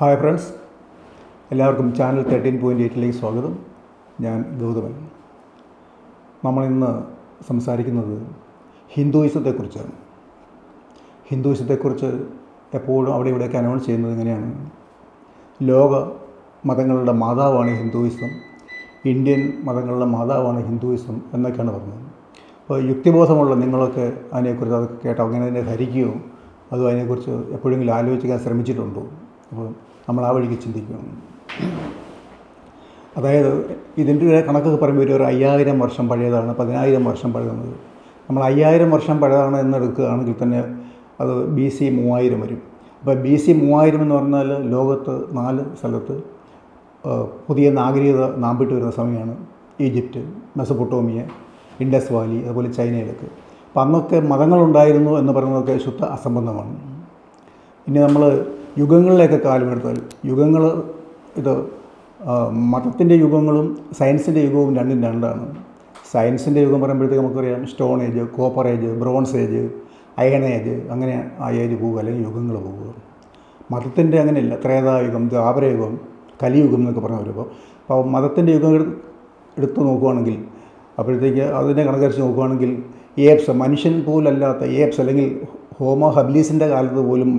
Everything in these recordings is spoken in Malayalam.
ഹായ് ഫ്രണ്ട്സ് എല്ലാവർക്കും ചാനൽ തേർട്ടീൻ പോയിന്റ് എയ്റ്റിലേക്ക് സ്വാഗതം. ഞാൻ ഗൗതമൻ. നമ്മളിന്ന് സംസാരിക്കുന്നത് ഹിന്ദുയിസത്തെക്കുറിച്ചാണ്. ഹിന്ദുയിസത്തെക്കുറിച്ച് എപ്പോഴും അവിടെ ഇവിടെയൊക്കെ അനൗൺസ് ചെയ്യുന്നത് എങ്ങനെയാണ്? ലോക മതങ്ങളുടെ മാതാവാണ് ഹിന്ദുയിസം. ഇന്ത്യൻ മതങ്ങളുടെ മാതാവാണ് ഹിന്ദുയിസം എന്നൊക്കെയാണ് പറഞ്ഞത്. അപ്പോൾ യുക്തിബോധമുള്ള നിങ്ങളൊക്കെ അതിനെക്കുറിച്ച് അതൊക്കെ കേട്ടോ അങ്ങനെ തന്നെ ധരിക്കുകയോ അതും അതിനെക്കുറിച്ച് എപ്പോഴെങ്കിലും ആലോചിക്കാൻ ശ്രമിച്ചിട്ടുണ്ടോ? അപ്പോൾ നമ്മൾ ആ വഴിക്ക് ചിന്തിക്കണം അതായത് ഇതിന്റെ കണക്കൊക്കെ പറയുമ്പോൾ ഒരു അയ്യായിരം വർഷം പഴയതാണ് പതിനായിരം വർഷം പഴയതാണ്. നമ്മൾ അയ്യായിരം വർഷം പഴയതാണ് എന്നെടുക്കുകയാണെങ്കിൽ തന്നെ അത് ബി സി മൂവായിരം വരും. അപ്പോൾ ബി സി മൂവായിരം എന്ന് പറഞ്ഞാൽ ലോകത്ത് നാല് സ്ഥലത്ത് പുതിയ നാഗരികത നാമ്പിട്ട് വരുന്ന സമയമാണ് ഈജിപ്റ്റ് മെസപ്പൊട്ടോമിയ ഇൻഡസ് വാലി അതുപോലെ ചൈനയിലൊക്കെ. അപ്പം അന്നൊക്കെ മതങ്ങളുണ്ടായിരുന്നു എന്ന് പറയുന്നതൊക്കെ ശുദ്ധ അസംബന്ധമാണ്. ഇനി നമ്മൾ യുഗങ്ങളിലേക്ക് കാലമെടുത്താൽ യുഗങ്ങൾ ഇത് മതത്തിന്റെ യുഗങ്ങളും സയൻസിന്റെ യുഗവും രണ്ടും രണ്ടാണ്. സയൻസിന്റെ യുഗം പറയുമ്പോഴത്തേക്ക് നമുക്കറിയാം stone age copper age bronze age iron age അങ്ങനെ ആ ഏജ് പോവുക അല്ലെങ്കിൽ യുഗങ്ങൾ പോവുക മതത്തിന്റെ അങ്ങനെയല്ല ത്രേതായുഗം ദ്വാപരയുഗം കലിയുഗം എന്നൊക്കെ പറഞ്ഞ വരുമ്പോൾ അപ്പോൾ മതത്തിന്റെ യുഗം എടുത്ത് നോക്കുവാണെങ്കിൽ അപ്പോഴത്തേക്ക് അതിനെ കണക്കരിച്ച് നോക്കുകയാണെങ്കിൽ ഏപ്സ് മനുഷ്യൻ പോലല്ലാത്ത ഏപ്സ് അല്ലെങ്കിൽ ഹോമോ ഹബ്ലീസിന്റെ കാലത്ത് പോലും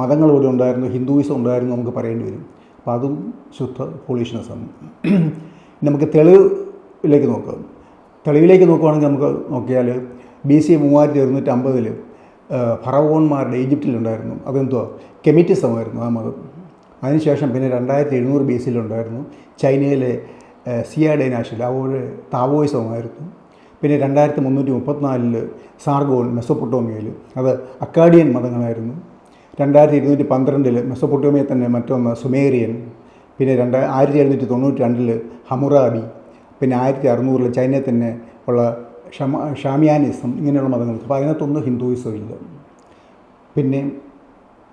മതങ്ങൾ ഇവിടെ ഉണ്ടായിരുന്നു ഹിന്ദുയിസം ഉണ്ടായിരുന്നു നമുക്ക് പറയേണ്ടി വരും. അപ്പോൾ അതും ശുദ്ധ പൊളിഷനസം നമുക്ക് തെളിവിലേക്ക് നോക്കാം. തെളിവിലേക്ക് നോക്കുകയാണെങ്കിൽ നമുക്ക് നോക്കിയാൽ ബി സി മൂവായിരത്തി ഒരുന്നൂറ്റി അമ്പതിൽ ഫറവോൺമാരുടെ ഈജിപ്തിലുണ്ടായിരുന്നു. അതെന്തുവാ? കെമിറ്റിസമായിരുന്നു ആ മതം. അതിനുശേഷം പിന്നെ രണ്ടായിരത്തി എഴുന്നൂറ് ബി സിയിലുണ്ടായിരുന്നു ചൈനയിലെ സിയാഡേ നാഷൽ അവരുടെ താവോയിസമായിരുന്നു പിന്നെ രണ്ടായിരത്തി മുന്നൂറ്റി മുപ്പത്തിനാലിൽ സാർഗോൺ മെസ്സൊപ്പൊട്ടോമിയയിൽ. അത് അക്കാഡിയൻ മതങ്ങളായിരുന്നു. രണ്ടായിരത്തി ഇരുന്നൂറ്റി പന്ത്രണ്ടിൽ മെസ്സൊപ്പൊട്ടോമിയ തന്നെ മറ്റൊന്ന് സുമേറിയൻ. പിന്നെ രണ്ട് ആയിരത്തി എഴുന്നൂറ്റി തൊണ്ണൂറ്റി രണ്ടിൽ ഹമുറാബി. പിന്നെ ആയിരത്തി അറുന്നൂറിൽ ചൈനയിൽ തന്നെ ഉള്ള ഷമ ഷാമിയാനിസം ഇങ്ങനെയുള്ള മതങ്ങൾ അപ്പോൾ അതിനകത്തൊന്നും ഹിന്ദുയിസം ഇല്ല പിന്നെ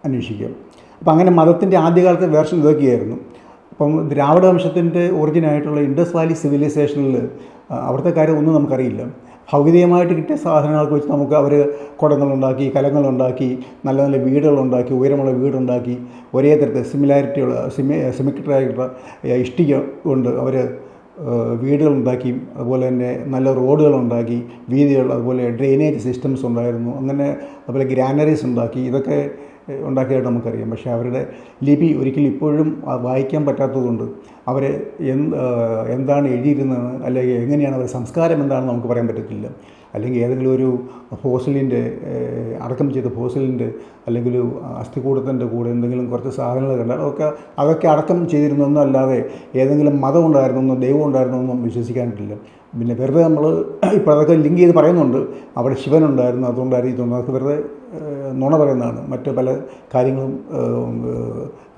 അന്വേഷിക്കാം. അപ്പോൾ അങ്ങനെ മതത്തിന്റെ ആദ്യകാലത്തെ വേർഷൻ ഇതൊക്കെയായിരുന്നു. അപ്പം ദ്രാവിഡ വംശത്തിന്റെ ഒറിജിനായിട്ടുള്ള ഇൻഡസ് വാലി സിവിലൈസേഷനിൽ അവിടുത്തെ കാര്യം ഒന്നും നമുക്കറിയില്ല. ഭൗതികമായിട്ട് കിട്ടിയ സാധനങ്ങളൊക്കെ വെച്ച് നമുക്ക് അവർ കുടങ്ങളുണ്ടാക്കി കലങ്ങളുണ്ടാക്കി നല്ല നല്ല വീടുകളുണ്ടാക്കി ഉയരമുള്ള വീടുണ്ടാക്കി ഒരേ തരത്തിൽ സിമിലാരിറ്റിയുള്ള സിമി സിമിക്രിറ്റി ആയിട്ടുള്ള ഇഷ്ടിക കൊണ്ട് അവർ വീടുകളുണ്ടാക്കി അതുപോലെ തന്നെ നല്ല റോഡുകളുണ്ടാക്കി വീതികൾ അതുപോലെ ഡ്രെയിനേജ് സിസ്റ്റംസ് ഉണ്ടായിരുന്നു. അങ്ങനെ അതുപോലെ ഗ്രാനറീസ് ഉണ്ടാക്കി. ഇതൊക്കെ ഉണ്ടാക്കിയതായിട്ട് നമുക്കറിയാം. പക്ഷേ അവരുടെ ലിപി ഒരിക്കലും ഇപ്പോഴും വായിക്കാൻ പറ്റാത്തതുകൊണ്ട് അവർ എന്ത് എന്താണ് എഴുതിയിരുന്നത് അല്ലെങ്കിൽ എങ്ങനെയാണ് അവരുടെ സംസ്കാരം എന്താണെന്ന് നമുക്ക് പറയാൻ പറ്റത്തില്ല. അല്ലെങ്കിൽ ഏതെങ്കിലും ഒരു ഫോസിലിന്റെ അടക്കം ചെയ്ത ഫോസിലിന്റെ അല്ലെങ്കിൽ ഒരു അസ്ഥികൂടത്തിന്റെ കൂടെ എന്തെങ്കിലും കുറച്ച് സാധനങ്ങൾ കണ്ടാൽ അതൊക്കെ അതൊക്കെ അടക്കം ചെയ്തിരുന്നൊന്നും അല്ലാതെ ഏതെങ്കിലും മതം ഉണ്ടായിരുന്നൊന്നും ദൈവം ഉണ്ടായിരുന്നൊന്നും വിശ്വസിക്കാനിട്ടില്ല. പിന്നെ വെറുതെ നമ്മൾ ഇപ്പോൾ അതൊക്കെ ലിങ്ക് ചെയ്ത് പറയുന്നുണ്ട്. അവിടെ ശിവനുണ്ടായിരുന്നു അതുകൊണ്ടായിരുന്നു ഇതൊന്നും അതൊക്കെ വെറുതെ നുണ പറയുന്നതാണ്. മറ്റു പല കാര്യങ്ങളും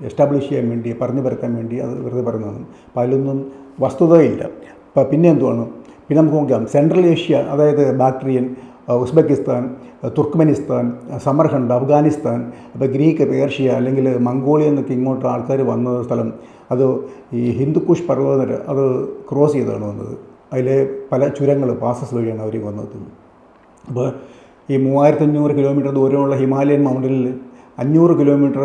എസ്റ്റാബ്ലിഷ് ചെയ്യാൻ വേണ്ടി പറഞ്ഞു പരത്താൻ വേണ്ടി അത് വെറുതെ പറയുന്നതാണ്. അപ്പോൾ അതിലൊന്നും വസ്തുതയില്ല. അപ്പോൾ പിന്നെ എന്തുവാണ്? പിന്നെ നമുക്ക് നോക്കാം. സെൻട്രൽ ഏഷ്യ അതായത് Bactrian Uzbekistan Turkmenistan Samarkand Afghanistan അപ്പോൾ ഗ്രീക്ക് പേർഷ്യ അല്ലെങ്കിൽ മംഗോളിയ എന്നൊക്കെ ഇങ്ങോട്ട് ആൾക്കാർ വന്ന സ്ഥലം. അത് ഈ ഹിന്ദുക്കുഷ് പർവതനിര അത് ക്രോസ് ചെയ്താണ് വന്നത്. അതിലെ പല ചുരങ്ങൾ പാസസ് വഴിയാണ് അവർ വന്നത്. അപ്പോൾ ഈ മൂവായിരത്തഞ്ഞൂറ് കിലോമീറ്റർ ദൂരമുള്ള ഹിമാലയൻ മൗണ്ടനിൽ അഞ്ഞൂറ് കിലോമീറ്റർ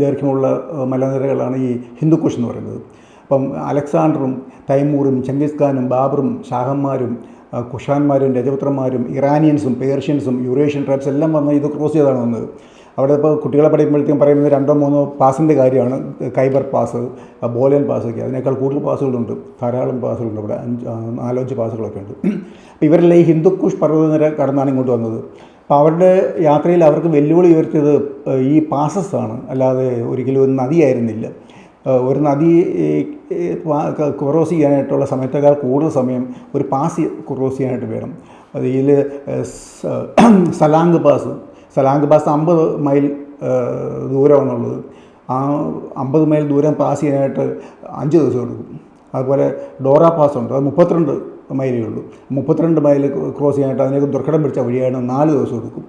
ദൈർഘ്യമുള്ള മലനിരകളാണ് ഈ ഹിന്ദുക്കുഷ് എന്ന് പറയുന്നത്. അപ്പം അലക്സാണ്ടറും തൈമൂറും ചെങ്കിസ് ഖാനും ബാബറും ഷാഹന്മാരും കുഷാന്മാരും രജപുത്രന്മാരും ഇറാനിയൻസും പേർഷ്യൻസും യൂറേഷ്യൻ ട്രൈബ്സ് എല്ലാം വന്ന് ഇത് ക്രോസ് ചെയ്താണ് വന്നത്. അവിടെ ഇപ്പോൾ കുട്ടികളെ പഠിക്കുമ്പോഴത്തേക്കും പറയുന്നത് രണ്ടോ മൂന്നോ പാസിന്റെ കാര്യമാണ്. കൈബർ പാസ് ബോലിയൻ പാസ് ഒക്കെ. അതിനേക്കാൾ കൂടുതൽ പാസുകളുണ്ട്. ധാരാളം പാസുകളുണ്ട് അവിടെ അഞ്ച് നാലോ നാലഞ്ച് പാസുകളൊക്കെ ഉണ്ട്. അപ്പോൾ ഇവരെല്ലാം ഈ ഹിന്ദുക്കുഷ് പർവതനിര കടന്നാണ് ഇങ്ങോട്ട് വന്നത്. അപ്പോൾ അവരുടെ യാത്രയിൽ അവർക്ക് വെല്ലുവിളി ഉയർത്തിയത് ഈ പാസസ് ആണ്. അല്ലാതെ ഒരിക്കലും ഒരു നദിയായിരുന്നില്ല ഒരു നദി ക്രോസ് ചെയ്യാനായിട്ടുള്ള സമയത്തേക്കാൾ കൂടുതൽ സമയം ഒരു പാസ് ക്രോസ് ചെയ്യാനായിട്ട് വേണം. അതിൽ സലാങ് പാസ് സലാങ്ക് പാസ് അമ്പത് മൈൽ ദൂരമാണുള്ളത്. ആ അമ്പത് മൈൽ ദൂരം പാസ് ചെയ്യാനായിട്ട് അഞ്ച് ദിവസം എടുക്കും. അതുപോലെ ഡോറ പാസ് ഉണ്ട്. അത് മുപ്പത്തിരണ്ട് മൈലേ ഉള്ളൂ. മുപ്പത്തിരണ്ട് മൈൽ ക്രോസ് ചെയ്യാനായിട്ട് അതിനൊക്കെ ദുർഘടം പിടിച്ച വഴിയാണ് നാല് ദിവസം എടുക്കും.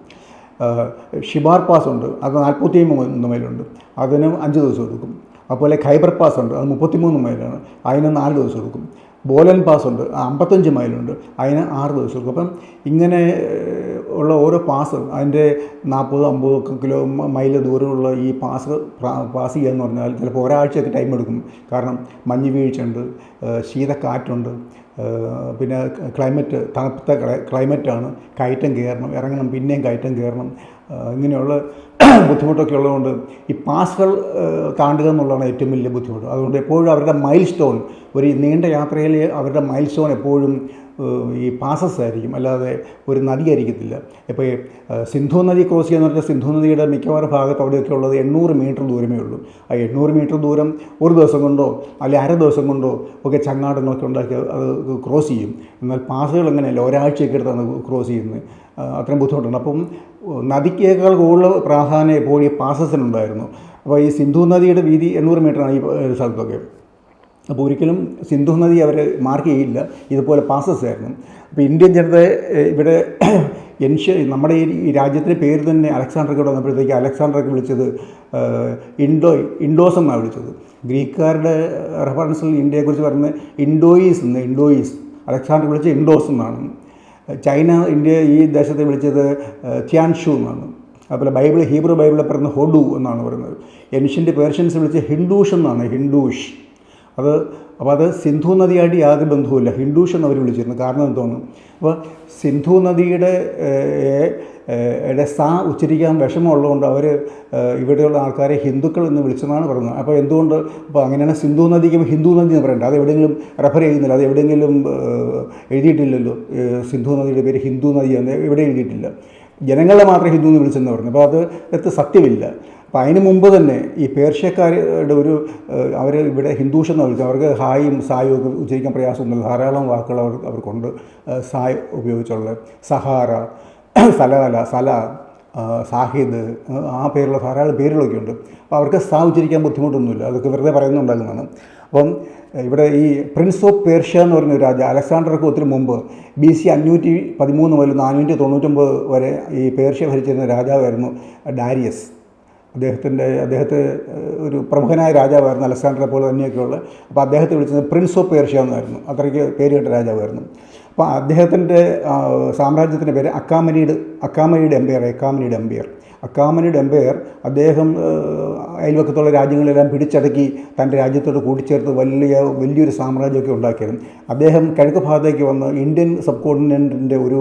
ഷിബാർ പാസ് ഉണ്ട്. അത് നാൽപ്പത്തി മൂന്ന് മൈലുണ്ട് അതിന് അഞ്ച് ദിവസം എടുക്കും. അതുപോലെ ഖൈബർ പാസ് ഉണ്ട്. അത് മുപ്പത്തിമൂന്ന് മൈലാണ് അതിന് നാല് ദിവസം എടുക്കും. ബോലൻ പാസ് ഉണ്ട്. അമ്പത്തഞ്ച് മൈലുണ്ട് അതിന് ആറ് ദിവസം എടുക്കും. അപ്പം ഇങ്ങനെ ഉള്ള ഓരോ പാസ് അതിന്റെ നാൽപ്പത് അമ്പത് കിലോ മൈൽ ദൂരമുള്ള ഈ പാസ് പാസ് ചെയ്യുക എന്ന് പറഞ്ഞാൽ ചിലപ്പോൾ ഒരാഴ്ചയൊക്കെ ടൈം എടുക്കും. കാരണം മഞ്ഞ് വീഴ്ചയുണ്ട് ശീതക്കാറ്റുണ്ട് പിന്നെ ക്ലൈമറ്റ് ക്ലൈ- ക്ലൈമറ്റാണ് കയറ്റം കയറണം ഇറങ്ങണം പിന്നെയും കയറ്റം കയറണം ഇങ്ങനെയുള്ള ബുദ്ധിമുട്ടൊക്കെ ഉള്ളതുകൊണ്ട് ഈ പാസുകൾ താണ്ടുക എന്നുള്ളതാണ് ഏറ്റവും വലിയ ബുദ്ധിമുട്ട്. അതുകൊണ്ട് എപ്പോഴും അവരുടെ മൈൽ സ്റ്റോൺ ഒരു നീണ്ട യാത്രയിൽ അവരുടെ മൈൽ സ്റ്റോൺ എപ്പോഴും ഈ പാസസ് ആയിരിക്കും. അല്ലാതെ ഒരു നദി ആയിരിക്കത്തില്ല. ഇപ്പോൾ സിന്ധു നദി ക്രോസ് ചെയ്യുക എന്ന് പറഞ്ഞാൽ സിന്ധു നദിയുടെ മിക്കവാറും ഭാഗത്ത് അവിടെയൊക്കെ ഉള്ളത് എണ്ണൂറ് മീറ്റർ ദൂരമേ ഉള്ളൂ. ആ എണ്ണൂറ് മീറ്റർ ദൂരം ഒരു ദിവസം കൊണ്ടോ അല്ലെങ്കിൽ അര ദിവസം കൊണ്ടോ ഒക്കെ ചങ്ങാടങ്ങളൊക്കെ ഉണ്ടാക്കി അത് ക്രോസ് ചെയ്യും. എന്നാൽ പാസുകൾ അങ്ങനെയല്ല ഒരാഴ്ചയൊക്കെ എടുത്താണ് ക്രോസ് ചെയ്യുന്നത്. അത്രയും ബുദ്ധിമുട്ടുണ്ട്. അപ്പം നദിക്കേക്കാൾ കൂടുതൽ പ്രാധാന്യം എപ്പോഴും ഈ പാസസിനുണ്ടായിരുന്നു അപ്പോൾ ഈ സിന്ധു നദിയുടെ വീതി എണ്ണൂറ് മീറ്ററാണ് ഈ സ്ഥലത്തൊക്കെ. അപ്പോൾ ഒരിക്കലും സിന്ധു നദി അവർ മാർക്ക് ചെയ്യില്ല. ഇതുപോലെ പാസസ് ആയിരുന്നു. അപ്പോൾ ഇന്ത്യൻ ജനത ഇവിടെ എൻഷ്യ നമ്മുടെ ഈ രാജ്യത്തിന്റെ പേര് തന്നെ അലക്സാണ്ടർക്ക് ഇവിടെ വന്നപ്പോഴത്തേക്ക് അലക്സാണ്ടർക്ക് വിളിച്ചത് ഇൻഡോ ഇൻഡോസ് എന്നാണ് വിളിച്ചത്. ഗ്രീക്കുകാരുടെ റെഫറൻസിൽ ഇന്ത്യയെക്കുറിച്ച് പറയുന്നത് ഇൻഡോയിസ് എന്ന് ഇൻഡോയിസ്. അലക്സാണ്ടർ വിളിച്ചത് ഇൻഡോസ് എന്നാണ്. ചൈന ഇന്ത്യ ഈ ദേശത്തെ വിളിച്ചത് ത്യാൻഷു എന്നാണ്. അതുപോലെ ബൈബിൾ ഹീബ്രു ബൈബിളിൽ പറയുന്നത് ഹൊഡു എന്നാണ് പറയുന്നത്. എൻഷ്യന്റെ പേർഷ്യൻസ് വിളിച്ച് ഹിന്ദൂഷ് എന്നാണ് ഹിന്ദൂഷ്. അത് അപ്പോൾ അത് സിന്ധു നദിയായിട്ട് യാതൊരു ബന്ധവുമില്ല. ഹിന്ദൂഷ് എന്ന് അവർ വിളിച്ചിരുന്നു. കാരണം എന്തോന്നു? അപ്പോൾ സിന്ധു നദിയുടെ സാ ഉച്ചരിക്കാൻ വിഷമമുള്ളതുകൊണ്ട് അവർ ഇവിടെയുള്ള ആൾക്കാരെ ഹിന്ദുക്കൾ എന്ന് വിളിച്ചെന്നാണ് പറയുന്നത്. അപ്പോൾ എന്തുകൊണ്ട്? അപ്പോൾ അങ്ങനെയാണ് സിന്ധു നദിക്ക് ഹിന്ദു നദി എന്ന് പറയണ്ട? അത് എവിടെയെങ്കിലും റെഫർ ചെയ്യുന്നില്ല. അത് എവിടെയെങ്കിലും എഴുതിയിട്ടില്ലല്ലോ. സിന്ധു നദിയുടെ പേര് ഹിന്ദു നദി എന്ന് എവിടെ എഴുതിയിട്ടില്ല. ജനങ്ങളെ മാത്രമേ ഹിന്ദു എന്ന് വിളിച്ചെന്ന് പറഞ്ഞു. അപ്പോൾ അത് സത്യമില്ല. അപ്പോൾ അതിന് മുമ്പ് തന്നെ ഈ പേർഷ്യക്കാരുടെ ഒരു അവർ ഇവിടെ ഹിന്ദൂസ് എന്ന് വിളിച്ചു അവർക്ക് ഹായും സായും ഒക്കെ ഉച്ചരിക്കാൻ പ്രയാസമൊന്നുമില്ല ധാരാളം വാക്കുകൾ അവർ അവർക്കുണ്ട്. സായ് ഉപയോഗിച്ചുള്ള. സഹാറ സലാല സല സാഹിദ് ആ പേരുള്ള ധാരാളം പേരുകളൊക്കെ ഉണ്ട്. അപ്പോൾ അവർക്ക് സാ ഉച്ചരിക്കാൻ ബുദ്ധിമുട്ടൊന്നുമില്ല. അതൊക്കെ വെറുതെ പറയുന്നുണ്ടാകുന്നതാണ് അപ്പം ഇവിടെ ഈ പ്രിൻസ് ഓഫ് പേർഷ്യ എന്ന് പറയുന്ന രാജ അലക്സാണ്ടർക്ക് ഒത്തിരി മുമ്പ് ബി സി അഞ്ഞൂറ്റി പതിമൂന്ന് മുതൽ നാനൂറ്റി തൊണ്ണൂറ്റൊമ്പത് വരെ ഈ പേർഷ്യ ഭരിച്ചിരുന്ന രാജാവായിരുന്നു ഡാരിയസ്. അദ്ദേഹത്തിന്റെ അദ്ദേഹത്തെ ഒരു പ്രമുഖനായ രാജാവായിരുന്നു അലക്സാണ്ടറെ പോലെ തന്നെയൊക്കെയുള്ള. അപ്പോൾ അദ്ദേഹത്തെ വിളിച്ചത് പ്രിൻസ് ഓഫ് പേർഷ്യ എന്നായിരുന്നു. അത്രയ്ക്ക് പേര് കേട്ട രാജാവായിരുന്നു. അപ്പോൾ അദ്ദേഹത്തിന്റെ സാമ്രാജ്യത്തിന്റെ പേര് Achaemenid Achaemenid empire Achaemenid empire. Achaemenid empire അദ്ദേഹം അയൽവക്കത്തുള്ള രാജ്യങ്ങളെല്ലാം പിടിച്ചടക്കി തന്റെ രാജ്യത്തോട് കൂട്ടിച്ചേർത്ത് വലിയ വലിയൊരു സാമ്രാജ്യമൊക്കെ ഉണ്ടാക്കിയിരുന്നു. അദ്ദേഹം കിഴക്ക് ഭാഗത്തേക്ക് വന്ന് ഇന്ത്യൻ സബ് കോണ്ടിനെന്റിന്റെ ഒരു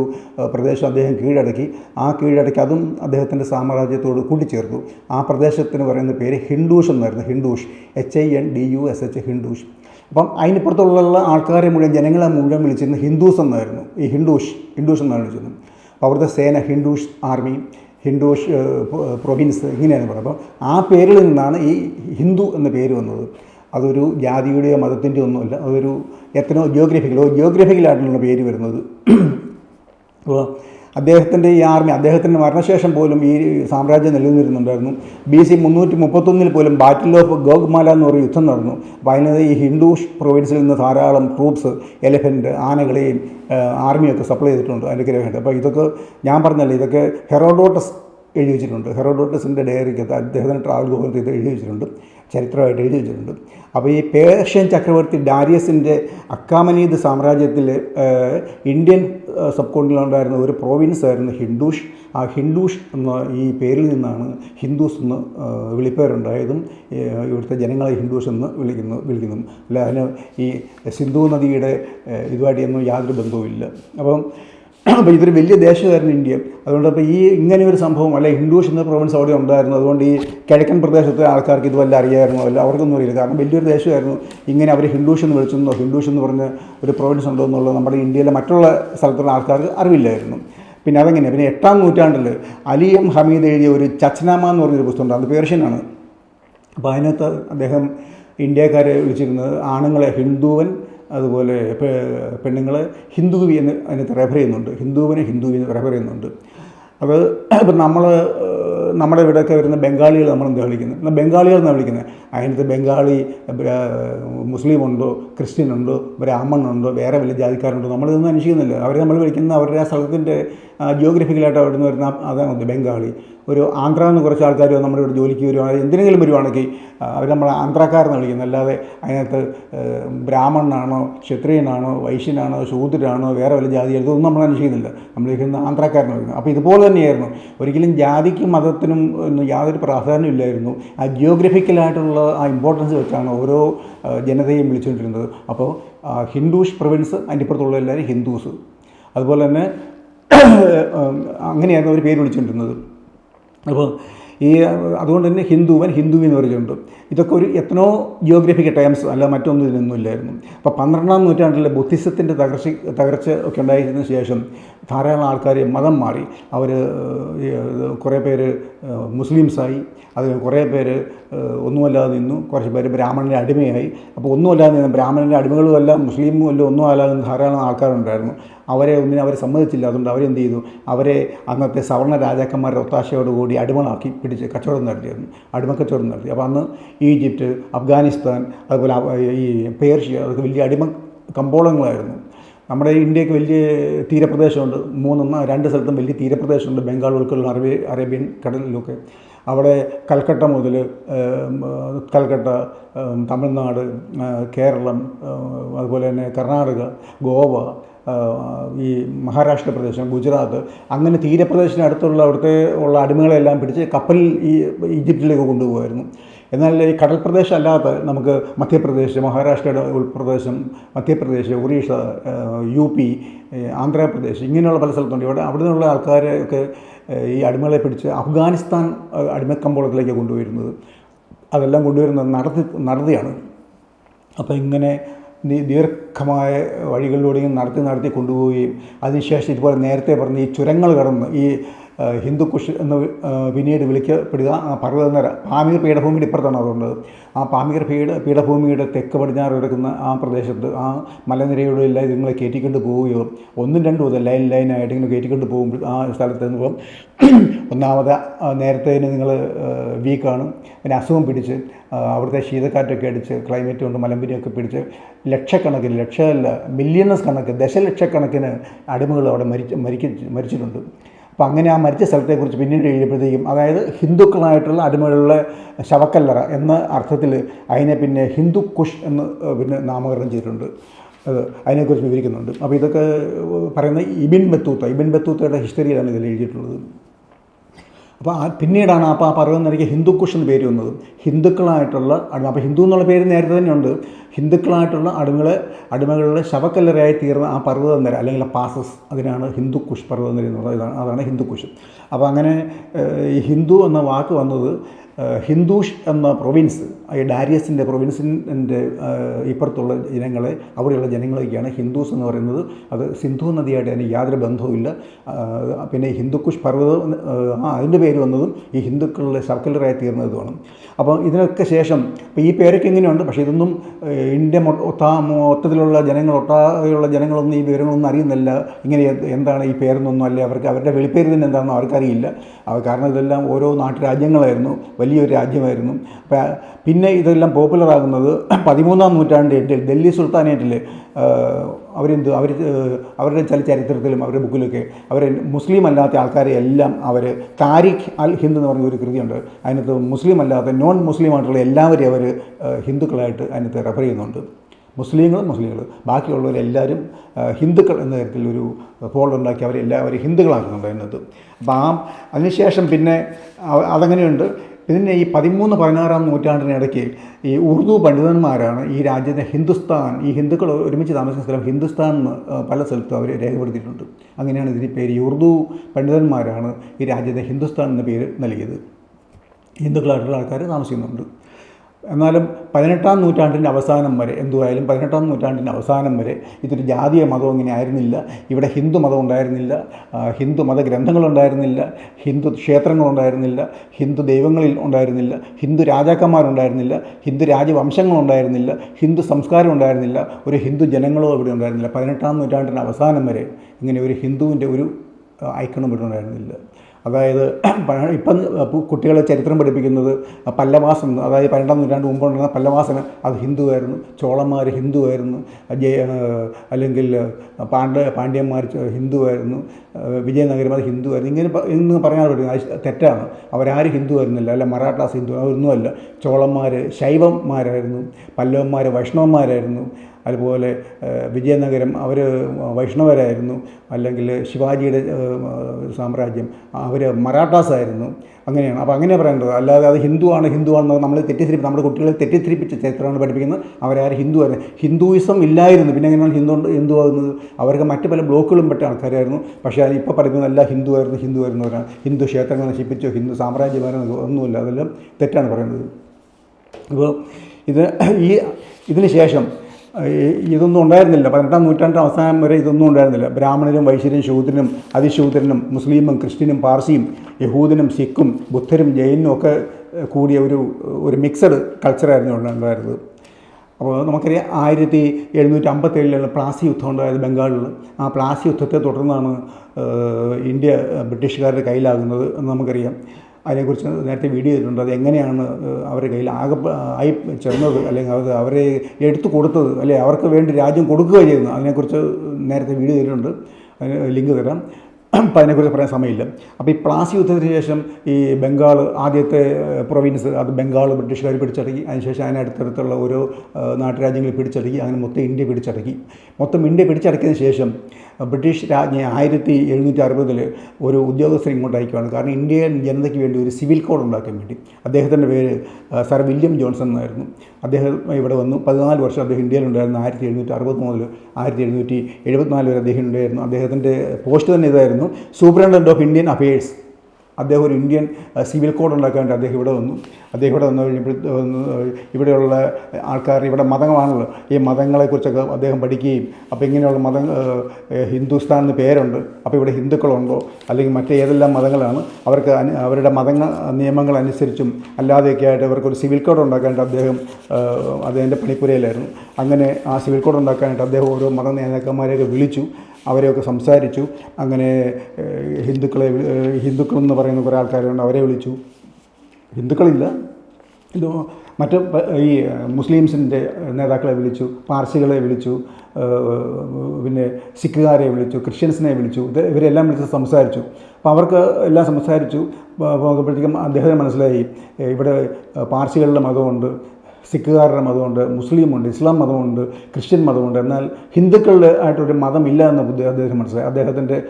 പ്രദേശം അദ്ദേഹം കീഴടക്കി. ആ കീഴടക്കി അതും അദ്ദേഹത്തിന്റെ സാമ്രാജ്യത്തോട് കൂട്ടിച്ചേർത്തു ആ പ്രദേശത്തിന് പറയുന്ന പേര് ഹിന്ദൂഷ് എന്നായിരുന്നു. Hindush. H I N D U S H Hindush. അപ്പം അതിനിപ്പുറത്തുള്ള ആൾക്കാരെ മുഴുവൻ ജനങ്ങളെ മുഴുവൻ വിളിച്ചിരുന്നത് ഹിന്ദൂസ് എന്നായിരുന്നു. ഈ ഹിന്ദൂഷ് ഹിന്ദൂഷ് എന്നാണ് വിളിച്ചിരുന്നത്. അപ്പോൾ അവിടുത്തെ സേന ഹിന്ദൂഷ് ആർമി. ഹിന്ദുഷ് പ്രൊവിൻസ് ഇങ്ങനെയാണ് പറയുന്നത്. അപ്പോൾ ആ പേരിൽ നിന്നാണ് ഈ ഹിന്ദു എന്ന പേര് വന്നത്. അതൊരു ജാതിയുടെയോ മതത്തിന്റെയോ ഒന്നുമല്ല അതൊരു എത്രയോ ജിയോഗ്രഫിക്കലോ ജിയോഗ്രഫിക്കലായിട്ടുള്ള പേര് വരുന്നത്. അപ്പോൾ അദ്ദേഹത്തിന്റെ ഈ ആർമി അദ്ദേഹത്തിന്റെ മരണശേഷം പോലും ഈ സാമ്രാജ്യം നിലനിന്നിരുന്നുണ്ടായിരുന്നു. ബി സി മുന്നൂറ്റി മുപ്പത്തൊന്നിൽ പോലും ബാറ്റിൽ ഓഫ് ഗോഗ്മാല എന്ന് പറയുന്ന യുദ്ധം നടന്നു. അപ്പോൾ ഈ ഹിന്ദുഷ് പ്രൊവിൻസിൽ നിന്ന് ധാരാളം ട്രൂപ്സ് എലിഫന്റ് ആനകളെയും ആർമിയൊക്കെ സപ്ലൈ ചെയ്തിട്ടുണ്ട് അതിന്റെ ഗ്രഹമുണ്ട് അപ്പോൾ ഇതൊക്കെ ഞാൻ പറഞ്ഞല്ലോ ഇതൊക്കെ ഹെറോഡോട്ടസ് എഴുതി വെച്ചിട്ടുണ്ട്. ഹെറോഡോട്ടസിന്റെ ഡയറിക്കകത്ത് അദ്ദേഹത്തിന്റെ ട്രാവൽ ഇത് എഴുതി വെച്ചിട്ടുണ്ട്. ചരിത്രമായിട്ട് എഴുതി വെച്ചിട്ടുണ്ട്. അപ്പോൾ ഈ പേർഷ്യൻ ചക്രവർത്തി ഡാരിയസിന്റെ അക്കാമനീദ് സാമ്രാജ്യത്തിൽ ഇന്ത്യൻ സബ് കോണ്ടിനുണ്ടായിരുന്ന ഒരു പ്രോവിൻസ് ആയിരുന്നു ഹിന്ദൂഷ്. ആ ഹിന്ദൂഷ് എന്ന ഈ പേരിൽ നിന്നാണ് ഹിന്ദൂസ് എന്ന് വിളിപ്പേരുണ്ടായതും ഇവിടുത്തെ ജനങ്ങളെ ഹിന്ദൂസ് എന്ന് വിളിക്കുന്നു വിളിക്കുന്നു. അല്ല അതിന് ഈ സിന്ധു നദിയുടെ ഇതുമായിട്ട് ഇതുമായിട്ടൊന്നും യാതൊരു ബന്ധവുമില്ല. അപ്പം അപ്പോൾ ഇതൊരു വലിയ ദേശമായിരുന്നു ഇന്ത്യ. അതുകൊണ്ട് അപ്പോൾ ഈ ഇങ്ങനെ ഒരു സംഭവം അല്ലെ ഹിന്ദുഷ് എന്ന പ്രൊവിൻസ് അവിടെ ഉണ്ടായിരുന്നു. അതുകൊണ്ട് ഈ കിഴക്കൻ പ്രദേശത്തെ ആൾക്കാർക്ക് ഇത് വല്ല അറിയായിരുന്നു അല്ല അവർക്കൊന്നും അറിയില്ല. കാരണം വലിയൊരു ദേശമായിരുന്നു. ഇങ്ങനെ അവർ ഹിന്ദുഷ് എന്ന് വിളിച്ചെന്നോ ഹിന്ദുഷ് എന്ന് പറഞ്ഞ ഒരു പ്രൊവിൻസ് ഉണ്ടോ എന്നുള്ളത് നമ്മുടെ ഇന്ത്യയിലെ മറ്റുള്ള സ്ഥലത്തുള്ള ആൾക്കാർക്ക് അറിവില്ലായിരുന്നു. പിന്നെ അതെങ്ങനെയാണ് പിന്നെ എട്ടാം നൂറ്റാണ്ടിൽ അലി എം ഹമീദ് എഴുതിയ ഒരു ചച്നാമ എന്ന് പറഞ്ഞൊരു പുസ്തകമുണ്ട്. അത് പേർഷ്യനാണ്. അപ്പോൾ അതിനകത്ത് അദ്ദേഹം ഇന്ത്യക്കാരെ വിളിച്ചിരുന്നത് ആണുങ്ങളെ ഹിന്ദുവൻ അതുപോലെ പെണ്ണുങ്ങളെ ഹിന്ദുവി എന്ന് അതിനകത്ത് റെഫർ ചെയ്യുന്നുണ്ട്. ഹിന്ദുവിനെ ഹിന്ദുവി എന്ന് റെഫർ ചെയ്യുന്നുണ്ട്. അത് ഇപ്പം നമ്മൾ നമ്മുടെ ഇവിടെയൊക്കെ വരുന്ന ബംഗാളികൾ നമ്മൾ എന്താ വിളിക്കുന്നത്? എന്നാൽ ബംഗാളികൾ എന്നാണ് വിളിക്കുന്നത്? അതിനകത്ത് ബംഗാളി മുസ്ലിം ഉണ്ടോ ക്രിസ്ത്യൻ ഉണ്ടോ ബ്രാഹ്മൺ ഉണ്ടോ വേറെ വല്ല ജാതിക്കാരുണ്ടോ? നമ്മളിതൊന്നും അന്വേഷിക്കുന്നില്ല. അവർ നമ്മൾ വിളിക്കുന്ന അവരുടെ ആ സ്ഥലത്തിന്റെ ജിയോഗ്രഫിക്കലായിട്ട് അവിടെ നിന്ന് വരുന്ന അതാണ് ബംഗാളി. ഒരു ആന്ധ്ര എന്ന് കുറച്ച് ആൾക്കാർ നമ്മുടെ ഇവിടെ ജോലിക്ക് വരുവാണെങ്കിൽ എന്തിനെങ്കിലും വരുവാണെങ്കിൽ അവർ നമ്മൾ ആന്ധ്രാക്കാരെന്ന് വിളിക്കുന്നത്. അല്ലാതെ അതിനകത്ത് ബ്രാഹ്മണനാണോ ക്ഷത്രിയനാണോ വൈശ്യനാണോ ശൂദ്രനാണോ വേറെ വല്ല ജാതി ഇതൊന്നും നമ്മൾ അന്വേഷിക്കുന്നില്ല. നമ്മൾ ഇരിക്കുന്ന ആന്ധ്രാക്കാരെന്ന് വിളിക്കുന്നത്. അപ്പോൾ ഇതുപോലെ തന്നെയായിരുന്നു. ഒരിക്കലും ജാതിക്കും മതത്തിനും ഒന്നും യാതൊരു പ്രാധാന്യം ഇല്ലായിരുന്നു. ആ ജിയോഗ്രഫിക്കലായിട്ടുള്ള ആ ഇമ്പോർട്ടൻസ് വെച്ചാണ് ഓരോ ജനതയെയും വിളിച്ചുകൊണ്ടിരുന്നത്. അപ്പോൾ ഹിന്ദുഷ് പ്രൊവിൻസ് അതിന്റെ ഇപ്പുറത്തുള്ള എല്ലാവരും ഹിന്ദുസ്. അതുപോലെ തന്നെ അങ്ങനെയായിരുന്നു അവർ പേര് വിളിച്ചുകൊണ്ടിരുന്നത്. അപ്പോൾ ഈ അതുകൊണ്ട് തന്നെ ഹിന്ദുവൻ ഹിന്ദു എന്ന് പറഞ്ഞിട്ടുണ്ട് ഇതൊക്കെ ഒരു എത്രയോ ജിയോഗ്രഫിക്കൽ ടൈംസ് അല്ല മറ്റൊന്നും ഇതിനൊന്നുമില്ലായിരുന്നു അപ്പോൾ പന്ത്രണ്ടാം നൂറ്റാണ്ടിലെ ബുദ്ധിസത്തിന്റെ തകർച്ച തകർച്ച ഒക്കെ ഉണ്ടായതിനു ശേഷം ധാരാളം ആൾക്കാർ മതം മാറി. അവർ കുറേ പേര് മുസ്ലിംസായി. അത് കുറേ പേര് ഒന്നുമല്ലാതെ നിന്നു. കുറച്ച് പേര് ബ്രാഹ്മണന്റെ അടിമയായി. അപ്പോൾ ഒന്നുമല്ലാതെ നിന്ന് ബ്രാഹ്മണന്റെ അടിമകളും അല്ല മുസ്ലിമും അല്ല ഒന്നും അല്ലാതെ ധാരാളം ആൾക്കാരുണ്ടായിരുന്നു. അവരെ ഒന്നിനും അവരെ സമ്മതിച്ചില്ല. അതുകൊണ്ട് അവരെന്ത് ചെയ്തു? അവരെ അന്നത്തെ സവർണ രാജാക്കന്മാരുടെ ഒത്താശയോടുകൂടി അടിമകളാക്കി പിടിച്ച് കച്ചവടം നടത്തിയായിരുന്നു അടിമക്കച്ചവടം നടത്തി. അപ്പോൾ അന്ന് ഈജിപ്റ്റ് അഫ്ഗാനിസ്ഥാൻ അതുപോലെ ഈ പേർഷ്യ അതൊക്കെ വലിയ അടിമ കമ്പോളങ്ങളായിരുന്നു. നമ്മുടെ ഇന്ത്യയ്ക്ക് വലിയ തീരപ്രദേശമുണ്ട്. മൂന്നും രണ്ട് സ്ഥലത്തും വലിയ തീരപ്രദേശമുണ്ട്. ബംഗാൾ ഉൾക്കുള്ള അറബി അറേബ്യൻ കടലിലൊക്കെ. അവിടെ കൽക്കട്ട മുതൽ കൽക്കട്ട തമിഴ്നാട് കേരളം അതുപോലെ തന്നെ കർണാടക ഗോവ ഈ മഹാരാഷ്ട്ര പ്രദേശം ഗുജറാത്ത് അങ്ങനെ തീരപ്രദേശത്തിന് അടുത്തുള്ള അവിടുത്തെ ഉള്ള അടിമകളെല്ലാം പിടിച്ച് കപ്പലിൽ ഈ ഈജിപ്തിലേക്ക് കൊണ്ടുപോകുമായിരുന്നു. എന്നാൽ ഈ കടൽ പ്രദേശം അല്ലാത്ത നമുക്ക് മധ്യപ്രദേശ് മഹാരാഷ്ട്രയുടെ ഉൾപ്രദേശം മധ്യപ്രദേശ് ഒറീസ ആ, യു പി ആന്ധ്രാപ്രദേശ് ഇങ്ങനെയുള്ള പല സ്ഥലത്തുണ്ട്. ഇവിടെ അവിടെ നിന്നുള്ള ആൾക്കാരെയൊക്കെ ഈ അടിമകളെ പിടിച്ച് അഫ്ഗാനിസ്ഥാൻ അടിമക്കമ്പോളത്തിലേക്ക് കൊണ്ടുവരുന്നത്. അതെല്ലാം കൊണ്ടുവരുന്നത് നടത്തി നടത്തിയാണ്. അപ്പോൾ ഇങ്ങനെ ദീർഘമായ വഴികളിലൂടെയും നടത്തി നടത്തി കൊണ്ടുപോവുകയും അതിനുശേഷം ഇതുപോലെ നേരത്തെ പറഞ്ഞ ഈ ചുരങ്ങൾ കടന്ന് ഈ ഹിന്ദുക്കുഷ് എന്ന് പിന്നീട് വിളിക്കപ്പെടുക ആ പർവതനിര പാമീർ പീഠഭൂമിയുടെ ഇപ്പുറത്താണ് അതുകൊണ്ട്. ആ പാമീർ പീഠ പീഠഭൂമിയുടെ തെക്ക് പടിഞ്ഞാറ് കിടക്കുന്ന ആ പ്രദേശത്ത് ആ മലനിരയുടെ എല്ലാം ഇതുങ്ങളെ കയറ്റിക്കൊണ്ട് പോവുകയോ ഒന്നും രണ്ടും അതെ ലൈൻ ലൈനായിട്ട് ഇങ്ങനെ കയറ്റിക്കൊണ്ട് പോകുമ്പോൾ ആ സ്ഥലത്ത് നിന്ന് ഒന്നാമത് നേരത്തെ നിങ്ങൾ വീക്കാണ്. പിന്നെ അസുഖം പിടിച്ച് അവിടുത്തെ ശീതക്കാറ്റൊക്കെ അടിച്ച് ക്ലൈമറ്റ് കൊണ്ട് മലമ്പിനിയൊക്കെ പിടിച്ച് ലക്ഷക്കണക്കിന് ലക്ഷമല്ല മില്യണസ് കണക്ക് ദശലക്ഷക്കണക്കിന് അടിമകൾ അവിടെ മരിച്ച് മരിച്ചിട്ടുണ്ട്. അപ്പോൾ അങ്ങനെ ആ മരിച്ച സ്ഥലത്തെക്കുറിച്ച് പിന്നീട് എഴുതിയപ്പോഴത്തേക്കും അതായത് ഹിന്ദുക്കളായിട്ടുള്ള അടിമകളുടെ ശവക്കല്ലറ എന്ന അർത്ഥത്തിൽ അതിനെ പിന്നെ ഹിന്ദു കുഷ് എന്ന് പിന്നെ നാമകരണം ചെയ്തിട്ടുണ്ട്. അത് അതിനെക്കുറിച്ച് വിവരിക്കുന്നുണ്ട്. അപ്പോൾ ഇതൊക്കെ പറയുന്ന ഇബിൻ ബത്തൂത്ത ഇബിൻ ബത്തൂത്തയുടെ ഹിസ്റ്ററിയിലാണ് ഇതിൽ എഴുതിയിട്ടുള്ളത്. അപ്പോൾ ആ പിന്നീടാണ് അപ്പോൾ ആ പർവതനിരയ്ക്ക് ഹിന്ദുക്കുഷ് എന്ന് പേര് വന്നത്. ഹിന്ദുക്കളായിട്ടുള്ള അടിമ അപ്പോൾ ഹിന്ദു എന്നുള്ള പേര് നേരത്തെ തന്നെയുണ്ട്. ഹിന്ദുക്കളായിട്ടുള്ള അടിമകളെ അടിമകളുടെ ശവക്കല്ലറയായി തീർന്ന ആ പർവതനിര അല്ലെങ്കിൽ പാസസ് അതിനാണ് ഹിന്ദുക്കുഷ് പർവതനിര എന്നുള്ളത് ഇതാണ് അതാണ് ഹിന്ദുക്കുഷ്. അപ്പോൾ അങ്ങനെ ഈ ഹിന്ദു എന്ന വാക്ക് വന്നത് ഹിന്ദൂഷ് എന്ന പ്രൊവിൻസ് ഈ ഡാരിയസിന്റെ പ്രൊവിൻസിന്റെ ഇപ്പുറത്തുള്ള ജനങ്ങളെ അവിടെയുള്ള ജനങ്ങളൊക്കെയാണ് ഹിന്ദുസ് എന്ന് പറയുന്നത്. അത് സിന്ധു നദിയായിട്ട് അതിന് യാതൊരു ബന്ധവുമില്ല പിന്നെ ഹിന്ദുക്കുഷ് പർവതം അതിന്റെ പേര് വന്നതും ഈ ഹിന്ദുക്കളുടെ സർക്കുലറായി തീർന്നതുമാണ്. അപ്പോൾ ഇതിനൊക്കെ ശേഷം ഇപ്പോൾ ഈ പേരൊക്കെ ഇങ്ങനെയുണ്ട്. പക്ഷേ ഇതൊന്നും ഇന്ത്യ ഒത്താ മൊത്തത്തിലുള്ള ജനങ്ങൾ ഒട്ടാകെയുള്ള ജനങ്ങളൊന്നും ഈ വിവരങ്ങളൊന്നും അറിയുന്നില്ല. ഇങ്ങനെ എന്താണ് ഈ പേരെന്നൊന്നും അല്ലേ അവർക്ക് അവരുടെ വെളിപ്പേര് തന്നെ എന്താണെന്ന് അവർക്കറിയില്ല. അവർ കാരണം ഇതെല്ലാം ഓരോ നാട്ടുരാജ്യങ്ങളായിരുന്നു വലിയൊരു രാജ്യമായിരുന്നു. പിന്നെ ഇതെല്ലാം പോപ്പുലറാകുന്നത് പതിമൂന്നാം നൂറ്റാണ്ട് എട്ടിൽ ഡൽഹി സുൽത്താനേറ്റിൽ അവരെന്ത് അവർ അവരുടെ ചില ചരിത്രത്തിലും അവരുടെ ബുക്കിലൊക്കെ അവർ മുസ്ലിം അല്ലാത്ത ആൾക്കാരെ എല്ലാം അവർ താരിഖ് അൽ ഹിന്ദ് എന്ന് പറഞ്ഞ ഒരു കൃതിയുണ്ട്. അതിനകത്ത് മുസ്ലിം അല്ലാത്ത നോൺ മുസ്ലിം ആയിട്ടുള്ള എല്ലാവരെയും അവർ ഹിന്ദുക്കളായിട്ട് അതിനകത്ത് റെഫർ ചെയ്യുന്നുണ്ട്. മുസ്ലിങ്ങൾ മുസ്ലിങ്ങൾ ബാക്കിയുള്ളവരെല്ലാവരും ഹിന്ദുക്കൾ എന്ന തരത്തിൽ ഒരു ഫോളുണ്ടാക്കി ഉണ്ടാക്കി അവരെ എല്ലാവരും ഹിന്ദുക്കളാക്കുന്നുണ്ട് അതിനകത്ത്. അപ്പോൾ ആ അതിനുശേഷം പിന്നെ അതങ്ങനെയുണ്ട്. ഇതിന്റെ ഈ പതിമൂന്ന് പതിനാറാം നൂറ്റാണ്ടിനിടയ്ക്ക് ഈ ഉറുദു പണ്ഡിതന്മാരാണ് ഈ രാജ്യത്തെ ഹിന്ദുസ്ഥാൻ ഈ ഹിന്ദുക്കൾ ഒരുമിച്ച് താമസിക്കുന്ന സ്ഥലം ഹിന്ദുസ്ഥാൻ എന്ന് പല സ്ഥലത്തും അവർ രേഖപ്പെടുത്തിയിട്ടുണ്ട്. അങ്ങനെയാണ് ഇതിന് പേര്. ഈ ഉറുദു പണ്ഡിതന്മാരാണ് ഈ രാജ്യത്തെ ഹിന്ദുസ്ഥാൻ എന്ന പേര് നൽകിയത്. ഹിന്ദുക്കളായിട്ടുള്ള ആൾക്കാർ താമസിക്കുന്നുണ്ട്. എന്നാലും പതിനെട്ടാം നൂറ്റാണ്ടിന്റെ അവസാനം വരെ എന്തുവായാലും പതിനെട്ടാം നൂറ്റാണ്ടിന്റെ അവസാനം വരെ ഇതൊരു ജാതീയ മതം ഇങ്ങനെ ആയിരുന്നില്ല. ഇവിടെ ഹിന്ദു മതം ഉണ്ടായിരുന്നില്ല. ഹിന്ദു മതഗ്രന്ഥങ്ങളുണ്ടായിരുന്നില്ല ഹിന്ദു ക്ഷേത്രങ്ങളുണ്ടായിരുന്നില്ല ഹിന്ദു ദൈവങ്ങളിൽ ഉണ്ടായിരുന്നില്ല. ഹിന്ദു രാജാക്കന്മാരുണ്ടായിരുന്നില്ല. ഹിന്ദു രാജവംശങ്ങളുണ്ടായിരുന്നില്ല ഹിന്ദു സംസ്കാരം ഉണ്ടായിരുന്നില്ല. ഒരു ഹിന്ദു ജനങ്ങളോ ഇവിടെ ഉണ്ടായിരുന്നില്ല. പതിനെട്ടാം നൂറ്റാണ്ടിന്റെ അവസാനം വരെ ഇങ്ങനെ ഒരു ഹിന്ദുവിന്റെ ഒരു ഐക്കണും ഇവിടെ ഉണ്ടായിരുന്നില്ല. അതായത് ഇപ്പം കുട്ടികളെ ചരിത്രം പഠിപ്പിക്കുന്നത് പല്ലവാസൻ അതായത് പന്ത്രണ്ടാം നൂറ്റാണ്ട് മുമ്പുണ്ടായിരുന്ന പല്ലവാസന് അത് ഹിന്ദുവായിരുന്നു ചോളന്മാർ ഹിന്ദുവായിരുന്നു ജയ അല്ലെങ്കിൽ പാണ്ഡ പാണ്ഡ്യന്മാർ ഹിന്ദു ഹിന്ദുവായിരുന്നു വിജയനഗരം അത് ഹിന്ദുവായിരുന്നു ഇങ്ങനെ ഇന്ന് പറയാൻ പറ്റും തെറ്റാണ്. അവരാരും ഹിന്ദുവായിരുന്നില്ല അല്ല മറാഠാസ് ഹിന്ദു അവരൊന്നുമല്ല ചോളന്മാർ ശൈവന്മാരായിരുന്നു. പല്ലവന്മാർ വൈഷ്ണവന്മാരായിരുന്നു. അതുപോലെ വിജയനഗരം അവർ വൈഷ്ണവരായിരുന്നു. അല്ലെങ്കിൽ ശിവാജിയുടെ സാമ്രാജ്യം അവർ മറാഠാസായിരുന്നു. അങ്ങനെയാണ്. അപ്പോൾ അങ്ങനെ പറയേണ്ടത്. അല്ലാതെ അത് ഹിന്ദുവാണ് ഹിന്ദുവാണെന്ന് നമ്മൾ തെറ്റിദ്ധരിപ്പ് നമ്മുടെ കുട്ടികളെ തെറ്റിദ്ധരിപ്പിച്ച ചരിത്രമാണ് പഠിപ്പിക്കുന്നത്. അവരാരും ഹിന്ദു ആയിരുന്നു ഹിന്ദുയിസം ഇല്ലായിരുന്നു. പിന്നെ എങ്ങനെയാണ് ഹിന്ദു ഹിന്ദു ആകുന്നത്? അവർക്ക് മറ്റ് പല ബ്ലോക്കുകളും പെട്ട ആൾക്കാരായിരുന്നു. പക്ഷേ അത് ഇപ്പോൾ പഠിക്കുന്നത് എല്ലാ ഹിന്ദു ആയിരുന്നു ഹിന്ദു ആയിരുന്നവരാണ് ഹിന്ദു ക്ഷേത്രങ്ങൾ നശിപ്പിച്ചോ ഹിന്ദു സാമ്രാജ്യമായിരുന്നു ഒന്നുമില്ല. അതെല്ലാം തെറ്റാണ് പറയുന്നത് അപ്പോൾ ഇത് ഈ ഇതിന് ശേഷം ഇതൊന്നും ഉണ്ടായിരുന്നില്ല. പതിനെട്ടാം നൂറ്റാണ്ട് അവസാനം വരെ ഇതൊന്നും ഉണ്ടായിരുന്നില്ല. ബ്രാഹ്മണരും വൈശ്യരും ശൂദ്രനും അതിശൂദ്രനും മുസ്ലിമും ക്രിസ്ത്യനും പാർസിയും യഹൂദനും സിഖും ബുദ്ധരും ജൈനും ഒക്കെ കൂടിയ ഒരു ഒരു മിക്സഡ് കൾച്ചറായിരുന്നു ഉണ്ടായിരുന്നത്. അപ്പോൾ നമുക്കറിയാം ആയിരത്തി എഴുന്നൂറ്റി അമ്പത്തേഴിലാണ് പ്ലാസി യുദ്ധം ഉണ്ടായത് ബംഗാളിൽ. ആ പ്ലാസി യുദ്ധത്തെ തുടർന്നാണ് ഇന്ത്യ ബ്രിട്ടീഷുകാരുടെ കയ്യിലാകുന്നത് എന്ന് നമുക്കറിയാം. അതിനെക്കുറിച്ച് നേരത്തെ വീഡിയോ ചെയ്തിട്ടുണ്ട്. അത് എങ്ങനെയാണ് അവരുടെ കയ്യിൽ ആകെ ആയി ചേർന്നത് അല്ലെങ്കിൽ അത് അവരെ എടുത്തു കൊടുത്തത് അല്ലെങ്കിൽ അവർക്ക് വേണ്ടി രാജ്യം കൊടുക്കുക ചെയ്യുന്നത് അതിനെക്കുറിച്ച് നേരത്തെ വീഡിയോ ചെയ്തിട്ടുണ്ട്. അതിന് ലിങ്ക് തരാം. അപ്പം അതിനെക്കുറിച്ച് പറയാൻ സമയമില്ല. അപ്പോൾ ഈ പ്ലാസി യുദ്ധത്തിന് ശേഷം ഈ ബംഗാൾ ആദ്യത്തെ പ്രൊവിൻസ് അത് ബംഗാൾ ബ്രിട്ടീഷുകാർ പിടിച്ചടക്കി. അതിനുശേഷം അതിനടുത്തടുത്തുള്ള ഓരോ നാട്ടുരാജ്യങ്ങൾ പിടിച്ചടക്കി. അങ്ങനെ മൊത്തം ഇന്ത്യ പിടിച്ചടക്കി. മൊത്തം ഇന്ത്യ പിടിച്ചടക്കിയതിന് ശേഷം ബ്രിട്ടീഷ് രാജ്ഞി ആയിരത്തി എഴുന്നൂറ്റി അറുപതിൽ ഒരു ഉദ്യോഗസ്ഥരെ ഇങ്ങോട്ട് അയക്കുകയാണ് കാരണം ഇന്ത്യൻ ജനതയ്ക്ക് വേണ്ടി ഒരു സിവിൽ കോഡ് ഉണ്ടാക്കാൻ വേണ്ടി. അദ്ദേഹത്തിന്റെ പേര് സർ വില്യം ജോൺസൺ എന്നായിരുന്നു. അദ്ദേഹം ഇവിടെ വന്നു. പതിനാല് വർഷം അദ്ദേഹം ഇന്ത്യയിലുണ്ടായിരുന്നു. ആയിരത്തി എഴുന്നൂറ്റി അറുപത് മുതൽ ആയിരത്തി എഴുന്നൂറ്റി എഴുപത്തിനാല് വരെ അദ്ദേഹം ഉണ്ടായിരുന്നു. അദ്ദേഹത്തിന്റെ പോസ്റ്റ് തന്നെ ഇതായിരുന്നു. Superintendent of Indian affairs. അദ്ദേഹം ഒരു ഇന്ത്യൻ സിവിൽ കോഡ് ഉണ്ടാക്കാൻ വേണ്ടി അദ്ദേഹം ഇവിടെ വന്നു. അദ്ദേഹം ഇവിടെ വന്നു കഴിഞ്ഞപ്പോൾ ഇവിടെയുള്ള ആൾക്കാർ ഇവിടെ മതങ്ങളാണല്ലോ. ഈ മതങ്ങളെക്കുറിച്ചൊക്കെ അദ്ദേഹം പഠിക്കുകയും അപ്പോൾ ഇങ്ങനെയുള്ള മത ഹിന്ദുസ്ഥാൻ എന്ന് പേരുണ്ട്. അപ്പോൾ ഇവിടെ ഹിന്ദുക്കളുണ്ടോ? അല്ലെങ്കിൽ മറ്റേതെല്ലാം മതങ്ങളാണ്? അവർക്ക് അവരുടെ മതങ്ങൾ നിയമങ്ങൾ അനുസരിച്ചും അല്ലാതെയൊക്കെ ആയിട്ട് അവർക്കൊരു സിവിൽ കോഡ് ഉണ്ടാക്കാനായിട്ട് അദ്ദേഹം അദ്ദേഹത്തിന്റെ പണിപ്പുരയിലായിരുന്നു. അങ്ങനെ ആ സിവിൽ കോഡ് ഉണ്ടാക്കാനായിട്ട് അദ്ദേഹം ഓരോ മത നേതാക്കന്മാരെയൊക്കെ വിളിച്ചു. അവരെയൊക്കെ സംസാരിച്ചു. അങ്ങനെ ഹിന്ദുക്കളെ എന്ന് പറയുന്ന കുറേ ആൾക്കാരുണ്ട്. അവരെ വിളിച്ചു. ഹിന്ദുക്കളില്ല. ഇത് മറ്റ് ഈ മുസ്ലിംസിന്റെ നേതാക്കളെ വിളിച്ചു പാർസികളെ വിളിച്ചു പിന്നെ സിഖുകാരെ വിളിച്ചു ക്രിസ്ത്യൻസിനെ വിളിച്ചു ഇത് ഇവരെല്ലാം വിളിച്ച് സംസാരിച്ചു. അപ്പോൾ അവർക്ക് എല്ലാം സംസാരിച്ചു. പോകുമ്പോഴത്തേക്കും അദ്ദേഹത്തിന് മനസ്സിലായി ഇവിടെ പാർസികളുടെ മതമുണ്ട്. സിഖുകാരുടെ മതമുണ്ട് മുസ്ലിമുണ്ട് ഇസ്ലാം മതമുണ്ട് ക്രിസ്ത്യൻ മതമുണ്ട്. എന്നാൽ ഹിന്ദുക്കളുടെ ആയിട്ടൊരു മതമില്ല എന്ന് അദ്ദേഹം മനസ്സിലായി. അദ്ദേഹത്തിന്റെ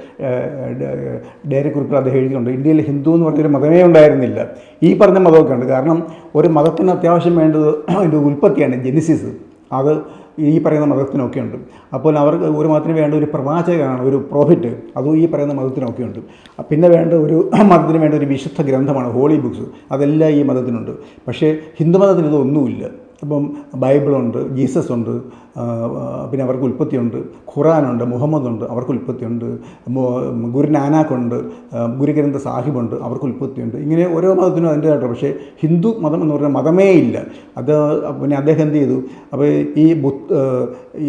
ഡയറി കുറിപ്പിൽ അദ്ദേഹം എഴുതിയിട്ടുണ്ട് ഇന്ത്യയിൽ ഹിന്ദു എന്ന് പറഞ്ഞൊരു മതമേ ഉണ്ടായിരുന്നില്ല. ഈ പറഞ്ഞ മതമൊക്കെ ഉണ്ട്. കാരണം ഒരു മതത്തിന് അത്യാവശ്യം വേണ്ടത് അതിന്റെ ഉൽപ്പത്തിയാണ് ജെനിസിസ്. അത് ഈ പറയുന്ന മതത്തിനൊക്കെ ഉണ്ട് അപ്പോൾ അവർക്ക് ഒരു മതത്തിന് വേണ്ട ഒരു പ്രവാചകനാണ് ഒരു പ്രോഫിറ്റ് അതും ഈ പറയുന്ന മതത്തിനൊക്കെ ഉണ്ട് പിന്നെ വേണ്ട ഒരു മതത്തിന് വേണ്ട ഒരു വിശുദ്ധ ഗ്രന്ഥമാണ് ഹോളി ബുക്സ് അതെല്ലാം ഈ മതത്തിനുണ്ട്. പക്ഷേ ഹിന്ദുമതത്തിന് ഇതൊന്നുമില്ല അപ്പം ബൈബിളുണ്ട് ജീസസ് ഉണ്ട് പിന്നെ അവർക്ക് ഉൽപ്പത്തിയുണ്ട് ഖുറാനുണ്ട് മുഹമ്മദുണ്ട് അവർക്ക് ഉൽപ്പത്തിയുണ്ട് ഗുരു നാനാക്കുണ്ട് ഗുരുഗ്രന്ഥ സാഹിബുണ്ട് അവർക്ക് ഉൽപ്പത്തിയുണ്ട്. ഇങ്ങനെ ഓരോ മതത്തിനും അതിന്റെതായിട്ട് പക്ഷേ ഹിന്ദു മതം എന്ന് പറഞ്ഞാൽ മതമേ ഇല്ല. അത് പിന്നെ അദ്ദേഹം എന്ത് ചെയ്തു? അപ്പോൾ ഈ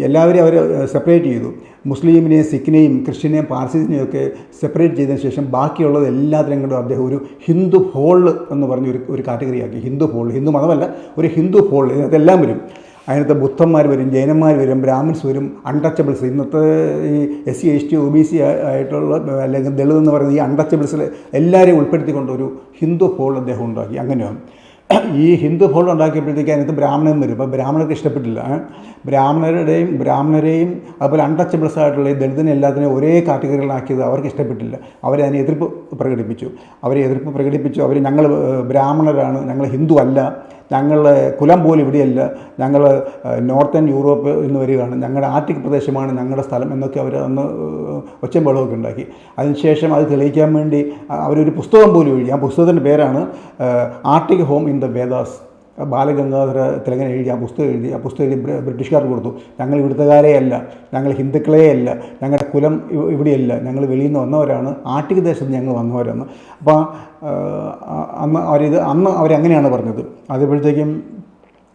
എല്ലാവരെയും അവർ സെപ്പറേറ്റ് ചെയ്തു. മുസ്ലിമിനെയും സിഖിനെയും ക്രിസ്ത്യനെയും പാർസീസിനെയും ഒക്കെ സെപ്പറേറ്റ് ചെയ്തതിന് ശേഷം ബാക്കിയുള്ളത് എല്ലാത്തിനും കൂടെ അദ്ദേഹം ഒരു ഹിന്ദു ഹോൾ എന്ന് പറഞ്ഞ ഒരു ഒരു കാറ്റഗറി ആക്കി. ഹിന്ദു ഹോൾ. ഹിന്ദു മതമല്ല ഒരു ഹിന്ദു ഹോൾ. ഇതിനകത്തെല്ലാം വരും. അതിനകത്ത് ബുദ്ധന്മാർ വരും ജൈനന്മാർ വരും ബ്രാഹ്മിൻസ് വരും അൺടച്ചബിൾസ് ഇന്നത്തെ ഈ S C S T O B C ആയിട്ടുള്ള അല്ലെങ്കിൽ ദളിത് എന്ന് പറയുന്ന ഈ അൺടച്ചബിൾസിൽ എല്ലാവരെയും ഉൾപ്പെടുത്തിക്കൊണ്ട് ഒരു ഹിന്ദു ഹോൾ അദ്ദേഹം ഉണ്ടാക്കി. അങ്ങനെയാണ്. ഈ ഹിന്ദു ഹോൾ ഉണ്ടാക്കിയപ്പോഴത്തേക്ക് അതിനകത്ത് ബ്രാഹ്മണൻ വരും. അപ്പോൾ ബ്രാഹ്മണർക്ക് ഇഷ്ടപ്പെട്ടില്ല. ബ്രാഹ്മണരുടെയും ബ്രാഹ്മണരെയും അതുപോലെ അൺടച്ചബിൾസ് ആയിട്ടുള്ള ഈ ദളിതനെ എല്ലാത്തിനെയും ഒരേ കാറ്റഗറികളാക്കിയത് അവർക്ക് ഇഷ്ടപ്പെട്ടില്ല. അവരെ അതിന് എതിർപ്പ് പ്രകടിപ്പിച്ചു. അവരെ എതിർപ്പ് പ്രകടിപ്പിച്ചു. അവർ ഞങ്ങൾ ബ്രാഹ്മണരാണ് ഞങ്ങൾ ഹിന്ദു അല്ല. ഞങ്ങളുടെ കുലം പോലും ഇവിടെയല്ല. ഞങ്ങൾ നോർത്തേൺ യൂറോപ്പ് എന്ന് വരികയാണ്. ഞങ്ങളുടെ ആർട്ടിക് പ്രദേശമാണ് ഞങ്ങളുടെ സ്ഥലം എന്നൊക്കെ അവർ അന്ന് ഒച്ചയും വെള്ളമൊക്കെ ഉണ്ടാക്കി. അതിനുശേഷം അത് തെളിയിക്കാൻ വേണ്ടി അവരൊരു പുസ്തകം പോലും എഴുതി. ആ പുസ്തകത്തിന്റെ പേരാണ് arctic home in the Vedas. Balagangadhara Tilakan എഴുതി ആ പുസ്തകം എഴുതി ആ പുസ്തകം എഴുതി ബ്ര- ബ്രിട്ടീഷുകാർക്ക് കൊടുത്തു. ഞങ്ങൾ ഇവിടുത്തുകാരേ അല്ല ഞങ്ങൾ ഹിന്ദുക്കളേ അല്ല ഞങ്ങളുടെ കുലം ഇവ- ഇവിടെയല്ല ഞങ്ങൾ വെളിയിൽ നിന്ന് വന്നവരാണ് ആട്ടിക ദേശത്ത് ഞങ്ങൾ വന്നവരാണ്. അപ്പോൾ അന്ന് അവരിത് അന്ന് അവരങ്ങനെയാണ് പറഞ്ഞത്? അതിപ്പോഴത്തേക്കും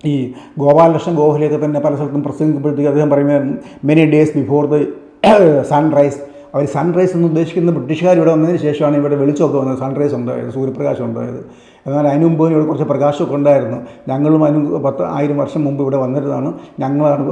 ഈ ഗോപാലകൃഷ്ണൻ ഗോഖലെയൊക്കെ തന്നെ പല സ്ഥലത്തും പ്രസംഗിക്കുമ്പോഴത്തേക്ക് അദ്ദേഹം പറയുമായിരുന്നു many days before the sunrise our sunrise എന്ന് ഉദ്ദേശിക്കുന്ന ബ്രിട്ടീഷുകാർ ഇവിടെ വന്നതിന് ശേഷമാണ് ഇവിടെ വെളിച്ചമൊക്കെ വന്നത് സൺറൈസ് ഉണ്ടായത് സൂര്യപ്രകാശം ഉണ്ടായത് എന്നാൽ അതിനുമുമ്പ് ഇവിടെ കുറച്ച് പ്രകാശമൊക്കെ ഉണ്ടായിരുന്നു. ഞങ്ങളും അതിന് പത്ത് ആയിരം വർഷം മുമ്പ് ഇവിടെ വന്നിരുന്നതാണ്. ഞങ്ങളാണ്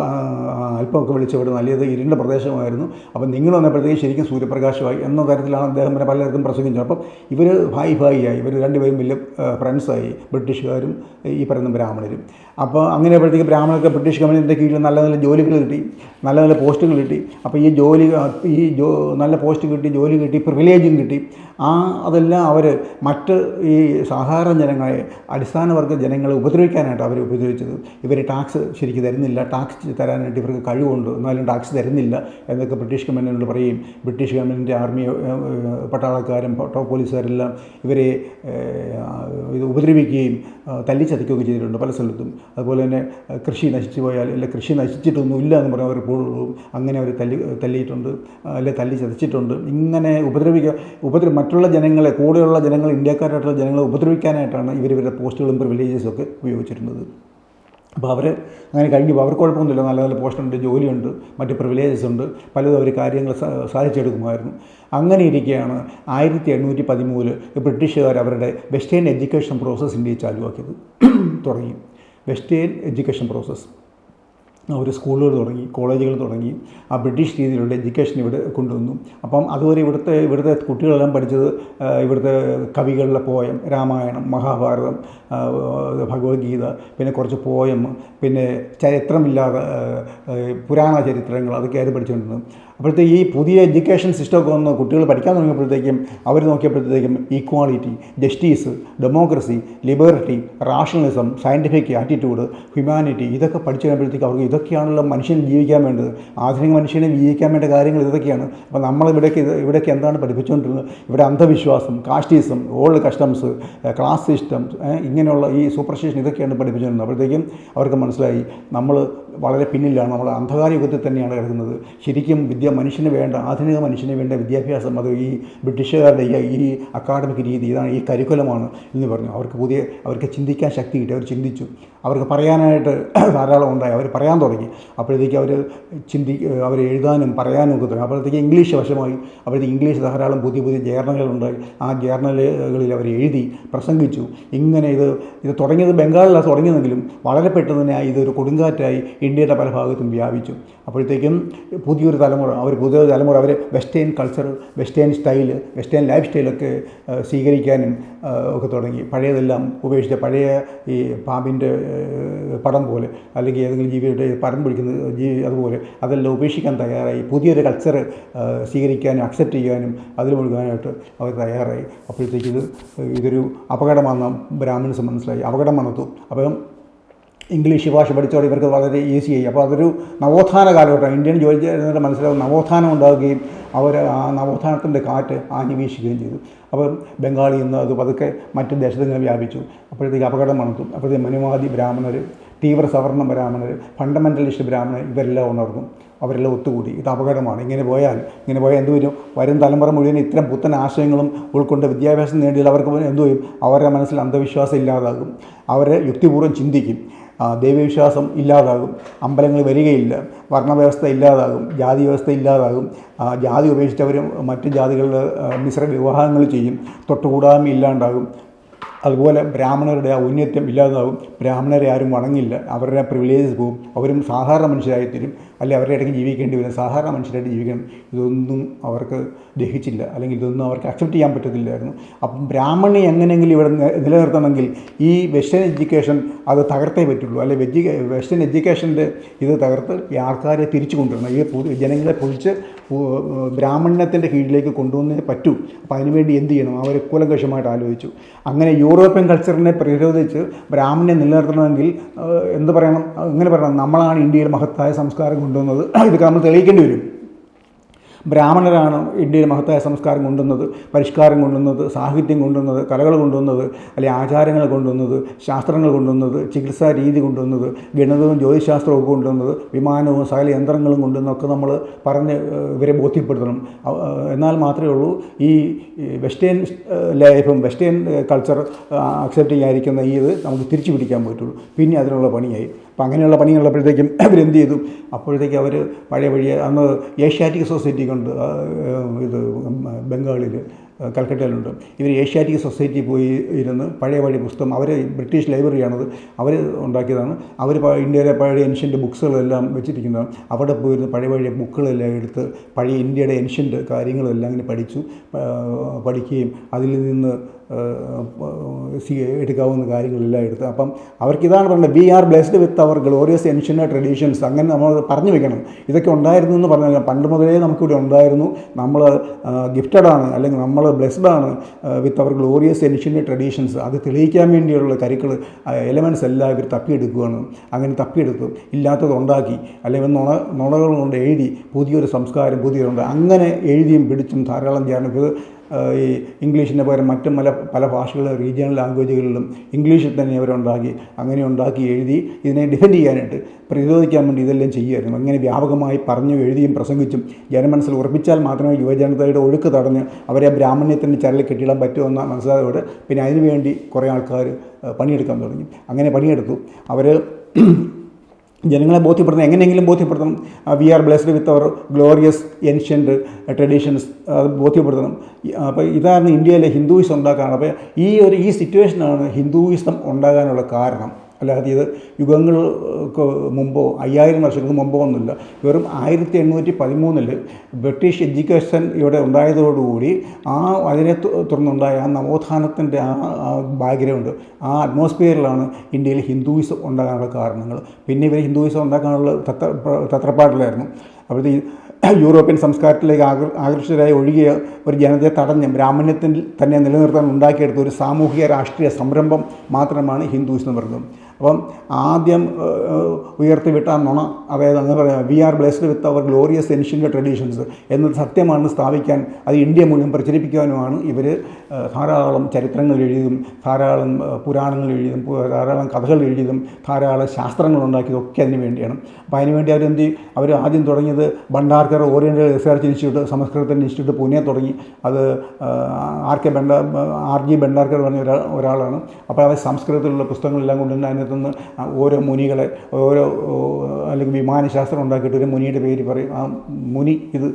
അല്പമൊക്കെ വിളിച്ച് ഇവിടെ നല്ലത് ഇരുണ്ട പ്രദേശമായിരുന്നു. അപ്പം നിങ്ങൾ വന്നപ്പോഴത്തേക്ക് ശരിക്കും സൂര്യപ്രകാശമായി എന്ന തരത്തിലാണ് അദ്ദേഹം പിന്നെ പലയിടത്തും പ്രസംഗിച്ചത്. അപ്പം ഇവർ ഭായി ഭായിയായി. ഇവർ രണ്ടുപേരും വലിയ ഫ്രണ്ട്സായി ബ്രിട്ടീഷുകാരും ഈ പറയുന്ന ബ്രാഹ്മണരും. അപ്പോൾ അങ്ങനെ ആയപ്പോഴത്തേക്ക് ബ്രാഹ്മണർക്ക് ബ്രിട്ടീഷ് ഗവൺമെന്റിന്റെ കീഴിൽ നല്ല നല്ല ജോലികൾ കിട്ടി. നല്ല നല്ല പോസ്റ്റുകൾ കിട്ടി. അപ്പോൾ ഈ ജോലി ഈ ജോ നല്ല പോസ്റ്റ് കിട്ടി ജോലി കിട്ടി പ്രിവിലേജും കിട്ടി. ആ അതെല്ലാം അവർ മറ്റ് ഈ സാധാരണ ജനങ്ങളെ അടിസ്ഥാന വർഗ ജനങ്ങളെ ഉപദ്രവിക്കാനായിട്ട് അവർ ഉപദ്രവിച്ചത്. ഇവർ ടാക്സ് ശരിക്കും തരുന്നില്ല ടാക്സ് തരാനായിട്ട് ഇവർക്ക് കഴിവുണ്ട് എന്നാലും ടാക്സ് തരുന്നില്ല എന്നൊക്കെ ബ്രിട്ടീഷ് ഗവൺമെന്റിനോട് പറയും. ബ്രിട്ടീഷ് ഗവൺമെന്റിന്റെ ആർമി പട്ടാളക്കാരും പട്ടോ പോലീസുകാരെല്ലാം ഇവരെ ഇത് ഉപദ്രവിക്കുകയും തല്ലിച്ചതയ്ക്കുകയൊക്കെ ചെയ്തിട്ടുണ്ട് പല സ്ഥലത്തും. അതുപോലെ തന്നെ കൃഷി നശിച്ചു പോയാൽ അല്ലെ കൃഷി നശിച്ചിട്ടൊന്നും ഇല്ല എന്ന് പറഞ്ഞാൽ അവർ പോകും അങ്ങനെ അവർ തല്ലി തല്ലിയിട്ടുണ്ട് അല്ലെ തല്ലി ചതച്ചിട്ടുണ്ട്. ഇങ്ങനെ ഉപദ്രവിക്കുക ഉപദ്ര മറ്റുള്ള ജനങ്ങളെ കൂടെയുള്ള ജനങ്ങൾ ഇന്ത്യക്കാരായിട്ടുള്ള ജനങ്ങളെ ഉപദ്രവിക്കാനായിട്ടാണ് ഇവർ ഇവരുടെ പോസ്റ്റുകളും പ്രിവിലേജസും ഒക്കെ ഉപയോഗിച്ചിരുന്നത്. അപ്പോൾ അവർ അങ്ങനെ കഴിഞ്ഞപ്പോൾ അവർക്ക് കുഴപ്പമൊന്നുമില്ല. നല്ല നല്ല പോസ്റ്റുണ്ട് ജോലിയുണ്ട് മറ്റ് പ്രിവിലേജസ് ഉണ്ട് പലതും അവർ കാര്യങ്ങൾ സാധിച്ചെടുക്കുമായിരുന്നു. അങ്ങനെ ഇരിക്കുകയാണ് ആയിരത്തി എണ്ണൂറ്റി പതിമൂന്നിൽ ബ്രിട്ടീഷുകാർ അവരുടെ വെസ്റ്റേൺ എഡ്യൂക്കേഷൻ പ്രോസസ്സ് ഇന്ത്യയിൽ ചാലുവാക്കിയത്. തുടങ്ങി. വെസ്റ്റേൺ എഡ്യൂക്കേഷൻ പ്രോസസ്സ് അവർ സ്കൂളുകൾ തുടങ്ങി കോളേജുകൾ തുടങ്ങി ആ ബ്രിട്ടീഷ് രീതിയിലുള്ള എഡ്യൂക്കേഷൻ ഇവിടെ കൊണ്ടുവന്നു. അപ്പം അതുവരെ ഇവിടുത്തെ ഇവിടുത്തെ കുട്ടികളെല്ലാം പഠിച്ചത് ഇവിടുത്തെ കവികളുടെ പോയം രാമായണം മഹാഭാരതം ഭഗവത്ഗീത പിന്നെ കുറച്ച് പോയം പിന്നെ ചരിത്രമില്ലാതെ പുരാണ ചരിത്രങ്ങൾ അതൊക്കെയായിരുന്നു പഠിച്ചുകൊണ്ടിരുന്നത്. അപ്പോഴത്തേക്ക് ഈ പുതിയ എഡ്യൂക്കേഷൻ സിസ്റ്റമൊക്കെ വന്ന് കുട്ടികൾ പഠിക്കാൻ തുടങ്ങിയപ്പോഴത്തേക്കും അവർ നോക്കിയപ്പോഴത്തേക്കും equality justice democracy liberty rationalism scientific attitude humanity ഇതൊക്കെ പഠിച്ചു കഴിയുമ്പോഴത്തേക്ക് അവർക്ക് ഇതൊക്കെയാണല്ലോ മനുഷ്യൻ ജീവിക്കാൻ വേണ്ടത്. ആധുനിക മനുഷ്യനെ ജീവിക്കാൻ വേണ്ട കാര്യങ്ങൾ ഇതൊക്കെയാണ്. അപ്പോൾ ഇത് ഇവിടേക്ക് എന്താണ് പഠിപ്പിച്ചുകൊണ്ടിരുന്നത്? ഇവിടെ അന്ധവിശ്വാസം casteism old customs class system ഇങ്ങനെയുള്ള ഈ സൂപ്പർസ്റ്റിഷൻ ഇതൊക്കെയാണ് പഠിപ്പിച്ചുകൊണ്ടിരുന്നത്. അപ്പോഴത്തേക്കും അവർക്ക് മനസ്സിലായി നമ്മൾ വളരെ പിന്നിലാണ്. നമ്മൾ അന്ധകാര യുഗത്തിൽ തന്നെയാണ് കിടക്കുന്നത്. ശരിക്കും വിദ്യ മനുഷ്യന് വേണ്ട ആധുനിക മനുഷ്യന് വേണ്ട വിദ്യാഭ്യാസം അത് ഈ ബ്രിട്ടീഷുകാരുടെ ഈ അക്കാഡമിക് രീതി ഇതാണ് ഈ കരിക്കുലമാണ് എന്ന് പറഞ്ഞു. അവർക്ക് പുതിയ അവർക്ക് ചിന്തിക്കാൻ ശക്തി കിട്ടി. അവർ ചിന്തിച്ചു. അവർക്ക് പറയാനായിട്ട് ധാരാളം ഉണ്ടായി. അവർ പറയാൻ തുടങ്ങി. അപ്പോഴത്തേക്ക് അവർ ചിന്തി അവർ എഴുതാനും പറയാനും ഒക്കെ തുടങ്ങി. അപ്പോഴത്തേക്ക് ഇംഗ്ലീഷ് വശമായി. അപ്പോഴത്തേക്ക് ഇംഗ്ലീഷ് ധാരാളം പുതിയ പുതിയ ജേർണലുകളുണ്ടായി ആ ജേർണലുകളിൽ അവർ എഴുതി പ്രസംഗിച്ചു. ഇങ്ങനെ ഇത് ഇത് തുടങ്ങിയത് ബംഗാളിലാണ് തുടങ്ങിയതെങ്കിലും വളരെ പെട്ടെന്ന് തന്നെ ഇതൊരു കൊടുങ്കാറ്റായി ഇന്ത്യയുടെ പല ഭാഗത്തും വ്യാപിച്ചു. അപ്പോഴത്തേക്കും പുതിയൊരു തലമുറ അവർ പുതിയൊരു തലമുറ അവർ western culture western style western life സ്റ്റൈലൊക്കെ സ്വീകരിക്കാനും ഒക്കെ തുടങ്ങി. പഴയതെല്ലാം ഉപേക്ഷിച്ച പഴയ ഈ പാമ്പിന്റെ പടം പോലെ അല്ലെങ്കിൽ ഏതെങ്കിലും ജീവിയുടെ പടം പിടിക്കുന്ന ജീവി അതുപോലെ അതെല്ലാം ഉപേക്ഷിക്കാൻ തയ്യാറായി. പുതിയൊരു കൾച്ചർ സ്വീകരിക്കാനും അക്സെപ്റ്റ് ചെയ്യാനും അതിൽ മുഴുകാനായിട്ട് അവർ തയ്യാറായി. അപ്പോഴത്തേക്ക് ഇത് ഇതൊരു അപകടമാണെന്ന് ബ്രാഹ്മിൺസ് മനസ്സിലായി. അപകടം വന്നത്തു അപ്പം ഇംഗ്ലീഷ് ഭാഷ പഠിച്ചോടെ ഇവർക്ക് വളരെ ഈസിയായി അപ്പോൾ അതൊരു നവോത്ഥാന കാലഘട്ടം ഇന്ത്യൻ ജോലി ചെയ്യുന്നവരുടെ മനസ്സിലാവും നവോത്ഥാനം ഉണ്ടാവുകയും അവർ ആ നവോത്ഥാനത്തിന്റെ കാറ്റ് ആനിവേഷിക്കുകയും ചെയ്തു. അപ്പം ബംഗാളി നിന്ന് അത് പതുക്കെ മറ്റ് ദേശത്തിങ്ങനെ വ്യാപിച്ചു. അപ്പോഴത്തേക്ക് അപകടം വന്നു അപ്പോഴത്തേക്ക് മനുവാദി ബ്രാഹ്മണർ തീവ്ര സവർണ ബ്രാഹ്മണർ ഫണ്ടമെന്റലിസ്റ്റ് ബ്രാഹ്മണർ ഇവരെല്ലാം ഉണർന്നു. അവരെല്ലാം ഒത്തുകൂടി. ഇത് അപകടമാണ്. ഇങ്ങനെ പോയാൽ ഇങ്ങനെ പോയാൽ എന്തുവരും വരും? വരും തലമുറ മുഴുവൻ ഇത്തരം പുത്തൻ ആശയങ്ങളും ഉൾക്കൊണ്ട് വിദ്യാഭ്യാസം നേടിയാൽ അവർക്ക് എന്തു ചെയ്യും അവരുടെ മനസ്സിൽ അന്ധവിശ്വാസം ഇല്ലാതാകും. അവരെ യുക്തിപൂർവം ചിന്തിക്കും. ദൈവവിശ്വാസം ഇല്ലാതാകും. അമ്പലങ്ങൾ വരികയില്ല. വർണവ്യവസ്ഥ ഇല്ലാതാകും. ജാതി വ്യവസ്ഥ ഇല്ലാതാകും. ജാതി ഉപേക്ഷിച്ചവരും മറ്റ് ജാതികളിൽ ആ, മിശ്ര വിവാഹങ്ങൾ ചെയ്യും. തൊട്ടുകൂടായ്മ ഇല്ലാണ്ടാകും. അതുപോലെ ബ്രാഹ്മണരുടെ ആ ഔന്നത്യം ഇല്ലാതാവും. ബ്രാഹ്മണരെ ആരും വണങ്ങില്ല. അവരുടെ പ്രിവിലേജസ് പോവും. അവരും സാധാരണ മനുഷ്യരായി തീരും അല്ലെങ്കിൽ അവരുടെ ഇടയ്ക്ക് ജീവിക്കേണ്ടി വരും. സാധാരണ മനുഷ്യരായിട്ട് ജീവിക്കണം. ഇതൊന്നും അവർക്ക് ദഹിച്ചില്ല. അല്ലെങ്കിൽ ഇതൊന്നും അവർക്ക് അക്സെപ്റ്റ് ചെയ്യാൻ പറ്റത്തില്ലായിരുന്നു. അപ്പം ബ്രാഹ്മണി എങ്ങനെയെങ്കിലും ഇവിടെ നിലനിർത്തണമെങ്കിൽ ഈ വെസ്റ്റേൺ എഡ്യൂക്കേഷൻ അത് തകർത്തേ പറ്റുള്ളൂ. അല്ലെ വെജി വെസ്റ്റേൺ എഡ്യൂക്കേഷന്റെ ഇത് തകർത്ത് ഈ ആൾക്കാരെ തിരിച്ചു കൊണ്ടുവരണം. ഈ പൊതു ജനങ്ങളെ പൊളിച്ച് ബ്രാഹ്മണത്തിന്റെ കീഴിലേക്ക് കൊണ്ടുവന്നേ പറ്റൂ. അപ്പോൾ അതിനുവേണ്ടി എന്ത് ചെയ്യണം? അവർ കൂലങ്കഷമായിട്ട് ആലോചിച്ചു. അങ്ങനെ യൂറോപ്യൻ കൾച്ചറിനെ പ്രതിരോധിച്ച് ബ്രാഹ്മണനെ നിലനിർത്തണമെങ്കിൽ എന്ത് പറയണം? എങ്ങനെ പറയണം? നമ്മളാണ് ഇന്ത്യയിൽ മഹത്തായ സംസ്കാരം കൊണ്ടുവന്നത്. ഇതൊക്കെ നമ്മൾ തെളിയിക്കേണ്ടി വരും. ബ്രാഹ്മണരാണ് ഇന്ത്യയിൽ മഹത്തായ സംസ്കാരം കൊണ്ടുവന്നത് പരിഷ്കാരം കൊണ്ടുവന്നത് സാഹിത്യം കൊണ്ടുവന്നത് കലകൾ കൊണ്ടുവന്നത് അല്ലെങ്കിൽ ആചാരങ്ങൾ കൊണ്ടുവന്നത് ശാസ്ത്രങ്ങൾ കൊണ്ടുവന്നത് ചികിത്സാ രീതി കൊണ്ടുവന്നത് ഗണിതവും ജ്യോതിശാസ്ത്രവും കൊണ്ടുവന്നത് വിമാനവും സകല യന്ത്രങ്ങളും കൊണ്ടുവന്നൊക്കെ നമ്മൾ പറഞ്ഞ് ഇവരെ ബോധ്യപ്പെടുത്തണം. എന്നാൽ മാത്രമേ ഉള്ളൂ ഈ വെസ്റ്റേൺ ലൈഫും വെസ്റ്റേൺ കൾച്ചർ അക്സെപ്റ്റ് ചെയ്യാതിരിക്കുന്ന ഈ ഇത് നമുക്ക് തിരിച്ചു പിടിക്കാൻ പറ്റുള്ളൂ. പിന്നെ അതിനുള്ള പണിയായി. അപ്പം അങ്ങനെയുള്ള പണിയുള്ളപ്പോഴത്തേക്കും അവരെന്ത് ചെയ്തു? അപ്പോഴത്തേക്ക് അവർ പഴയ വഴിയെ അന്ന് ഏഷ്യാറ്റിക് സൊസൈറ്റി കൊണ്ട് ഇത് ബംഗാളിൽ കൽക്കട്ടയിലുണ്ട്. ഇവർ ഏഷ്യാറ്റിക് സൊസൈറ്റി പോയി ഇരുന്ന് പഴയ പഴയ പുസ്തകം അവർ ബ്രിട്ടീഷ് ലൈബ്രറിയാണത്. അവർ ഉണ്ടാക്കിയതാണ്. അവർ ഇന്ത്യയിലെ പഴയ ഏൻഷ്യന്റ് ബുക്സുകളെല്ലാം വെച്ചിരിക്കുന്നതാണ്. അവിടെ പോയിരുന്ന് പഴയ പഴയ ബുക്കുകളെല്ലാം എടുത്ത് പഴയ ഇന്ത്യയുടെ ഏൻഷ്യന്റ് കാര്യങ്ങളെല്ലാം ഇങ്ങനെ പഠിച്ചു പഠിക്കുകയും അതിൽ നിന്ന് എടുക്കാവുന്ന കാര്യങ്ങളെല്ലാം എടുത്ത്. അപ്പം അവർക്ക് ഇതാണ് പറയുന്നത് we are blessed with our glorious ancient traditions അങ്ങനെ നമ്മൾ പറഞ്ഞു വെക്കണം. ഇതൊക്കെ ഉണ്ടായിരുന്നു എന്ന് പറഞ്ഞാൽ പണ്ട് മുതലേ നമുക്കിവിടെ ഉണ്ടായിരുന്നു. നമ്മൾ ഗിഫ്റ്റഡ് ആണ് അല്ലെങ്കിൽ നമ്മൾ ബ്ലെസ്ഡ് ആണ് with our glorious ancient traditions അത് തെളിയിക്കാൻ വേണ്ടിയുള്ള കരുക്കൾ എലമെന്റ്സ് എല്ലാം ഇവർ തപ്പിയെടുക്കുകയാണ് അങ്ങനെ തപ്പിയെടുത്തു. ഇല്ലാത്തത് ഉണ്ടാക്കി. അല്ലെങ്കിൽ നുണ നുണകൾ കൊണ്ട് എഴുതി പുതിയൊരു സംസ്കാരം പുതിയൊരുണ്ട് അങ്ങനെ എഴുതിയും പിടിച്ചും ധാരാളം ചെയ്യാനും ഈ ഇംഗ്ലീഷിന്റെ പകരം മറ്റു പല പല ഭാഷകളും റീജിയണൽ ലാംഗ്വേജുകളിലും ഇംഗ്ലീഷിൽ തന്നെ അവരുണ്ടാക്കി അങ്ങനെ ഉണ്ടാക്കി എഴുതി ഇതിനെ ഡിഫെൻഡ് ചെയ്യാനായിട്ട് പ്രതിരോധിക്കാൻ വേണ്ടി ഇതെല്ലാം ചെയ്യുമായിരുന്നു. അങ്ങനെ വ്യാപകമായി പറഞ്ഞു എഴുതിയും പ്രസംഗിച്ചും ജനമനസ്സിൽ ഉറപ്പിച്ചാൽ മാത്രമേ യുവജനതയുടെ ഒഴുക്ക് തടഞ്ഞ് അവരെ ബ്രാഹ്മണ്യത്തിന്റെ ചരലിൽ കെട്ടിയിടാൻ പറ്റുമെന്ന മനസ്സിലായതോട് പിന്നെ അതിനുവേണ്ടി കുറേ ആൾക്കാർ പണിയെടുക്കാൻ തുടങ്ങി. അങ്ങനെ പണിയെടുത്തു. അവർ ജനങ്ങളെ ബോധ്യപ്പെടുത്തണം എങ്ങനെയെങ്കിലും ബോധ്യപ്പെടുത്തണം. We are blessed with our glorious ancient traditions അത് ബോധ്യപ്പെടുത്തണം. അപ്പോൾ ഇതാണ് ഇന്ത്യയിലെ ഹിന്ദുയിസം ഉണ്ടാക്കാനുള്ള അപ്പോൾ ഈ ഒരു ഈ സിറ്റുവേഷനാണ് ഹിന്ദുയിസം ഉണ്ടാകാനുള്ള കാരണം. അല്ലാതെ ഇത് യുഗങ്ങൾക്ക് മുമ്പോ അയ്യായിരം വർഷങ്ങൾക്ക് മുമ്പോ ഒന്നുമില്ല. വെറും ആയിരത്തി എണ്ണൂറ്റി പതിമൂന്നിൽ ബ്രിട്ടീഷ് എഡ്യൂക്കേഷൻ ഇവിടെ ഉണ്ടായതോടുകൂടി ആ അതിനെ തുടർന്നുണ്ടായ ആ നവോത്ഥാനത്തിന്റെ ആ ബാക്ക്ഗ്രൗണ്ട് ആ അറ്റ്മോസ്ഫിയറിലാണ് ഇന്ത്യയിൽ ഹിന്ദുയിസം ഉണ്ടാകാനുള്ള കാരണങ്ങൾ. പിന്നെ ഇവർ ഹിന്ദുയിസം ഉണ്ടാക്കാനുള്ള തത്ര തത്രപ്പാടിലായിരുന്നു. അപ്പോഴത്തെ യൂറോപ്യൻ സംസ്കാരത്തിലേക്ക് ആകർ ആകർഷിതരായി ഒഴുകിയ ഒരു ജനതയെ തടഞ്ഞ് ബ്രാഹ്മണ്യത്തിൽ തന്നെ നിലനിർത്താൻ ഉണ്ടാക്കിയെടുത്ത ഒരു സാമൂഹിക രാഷ്ട്രീയ സംരംഭം മാത്രമാണ് ഹിന്ദുസ് എന്ന് പറയുന്നത്. അപ്പം ആദ്യം ഉയർത്തിവിട്ട നുണ അതായത് അങ്ങനെ പറയാം we are blessed with our glorious ancient traditions എന്നത് സത്യമാണെന്ന് സ്ഥാപിക്കാൻ അത് ഇന്ത്യ മുഴുവൻ പ്രചരിപ്പിക്കാനുമാണ് ഇവർ ധാരാളം ചരിത്രങ്ങൾ എഴുതിയതും ധാരാളം പുരാണങ്ങൾ എഴുതിയതും ധാരാളം കഥകൾ എഴുതിയതും ധാരാളം ശാസ്ത്രങ്ങൾ ഉണ്ടാക്കിയതും ഒക്കെ അതിന് വേണ്ടിയാണ്. അപ്പോൾ അതിനുവേണ്ടി അവരെന്ത്? അവർ ആദ്യം തുടങ്ങിയത് ഭണ്ഡാർക്കർ ഓറിയന്റൽ റിസർച്ച് ഇൻസ്റ്റിറ്റ്യൂട്ട് സംസ്കൃതത്തിന്റെ ഇൻസ്റ്റിറ്റ്യൂട്ട് പൂനെ തുടങ്ങി. അത് R K Bhandar R G Bhandarkar പറഞ്ഞ ഒരാ ഒരാളാണ്. അപ്പോൾ അവർ സംസ്കൃതത്തിലുള്ള പുസ്തകങ്ങളെല്ലാം കൊണ്ടുവന്ന് അതിനകത്തുനിന്ന് ഓരോ മുനികളെ ഓരോ അല്ലെങ്കിൽ വിമാനശാസ്ത്രം ഉണ്ടാക്കിയിട്ട് ഒരു മുനിയുടെ പേര് പറയും. ആ മുനി ഇത്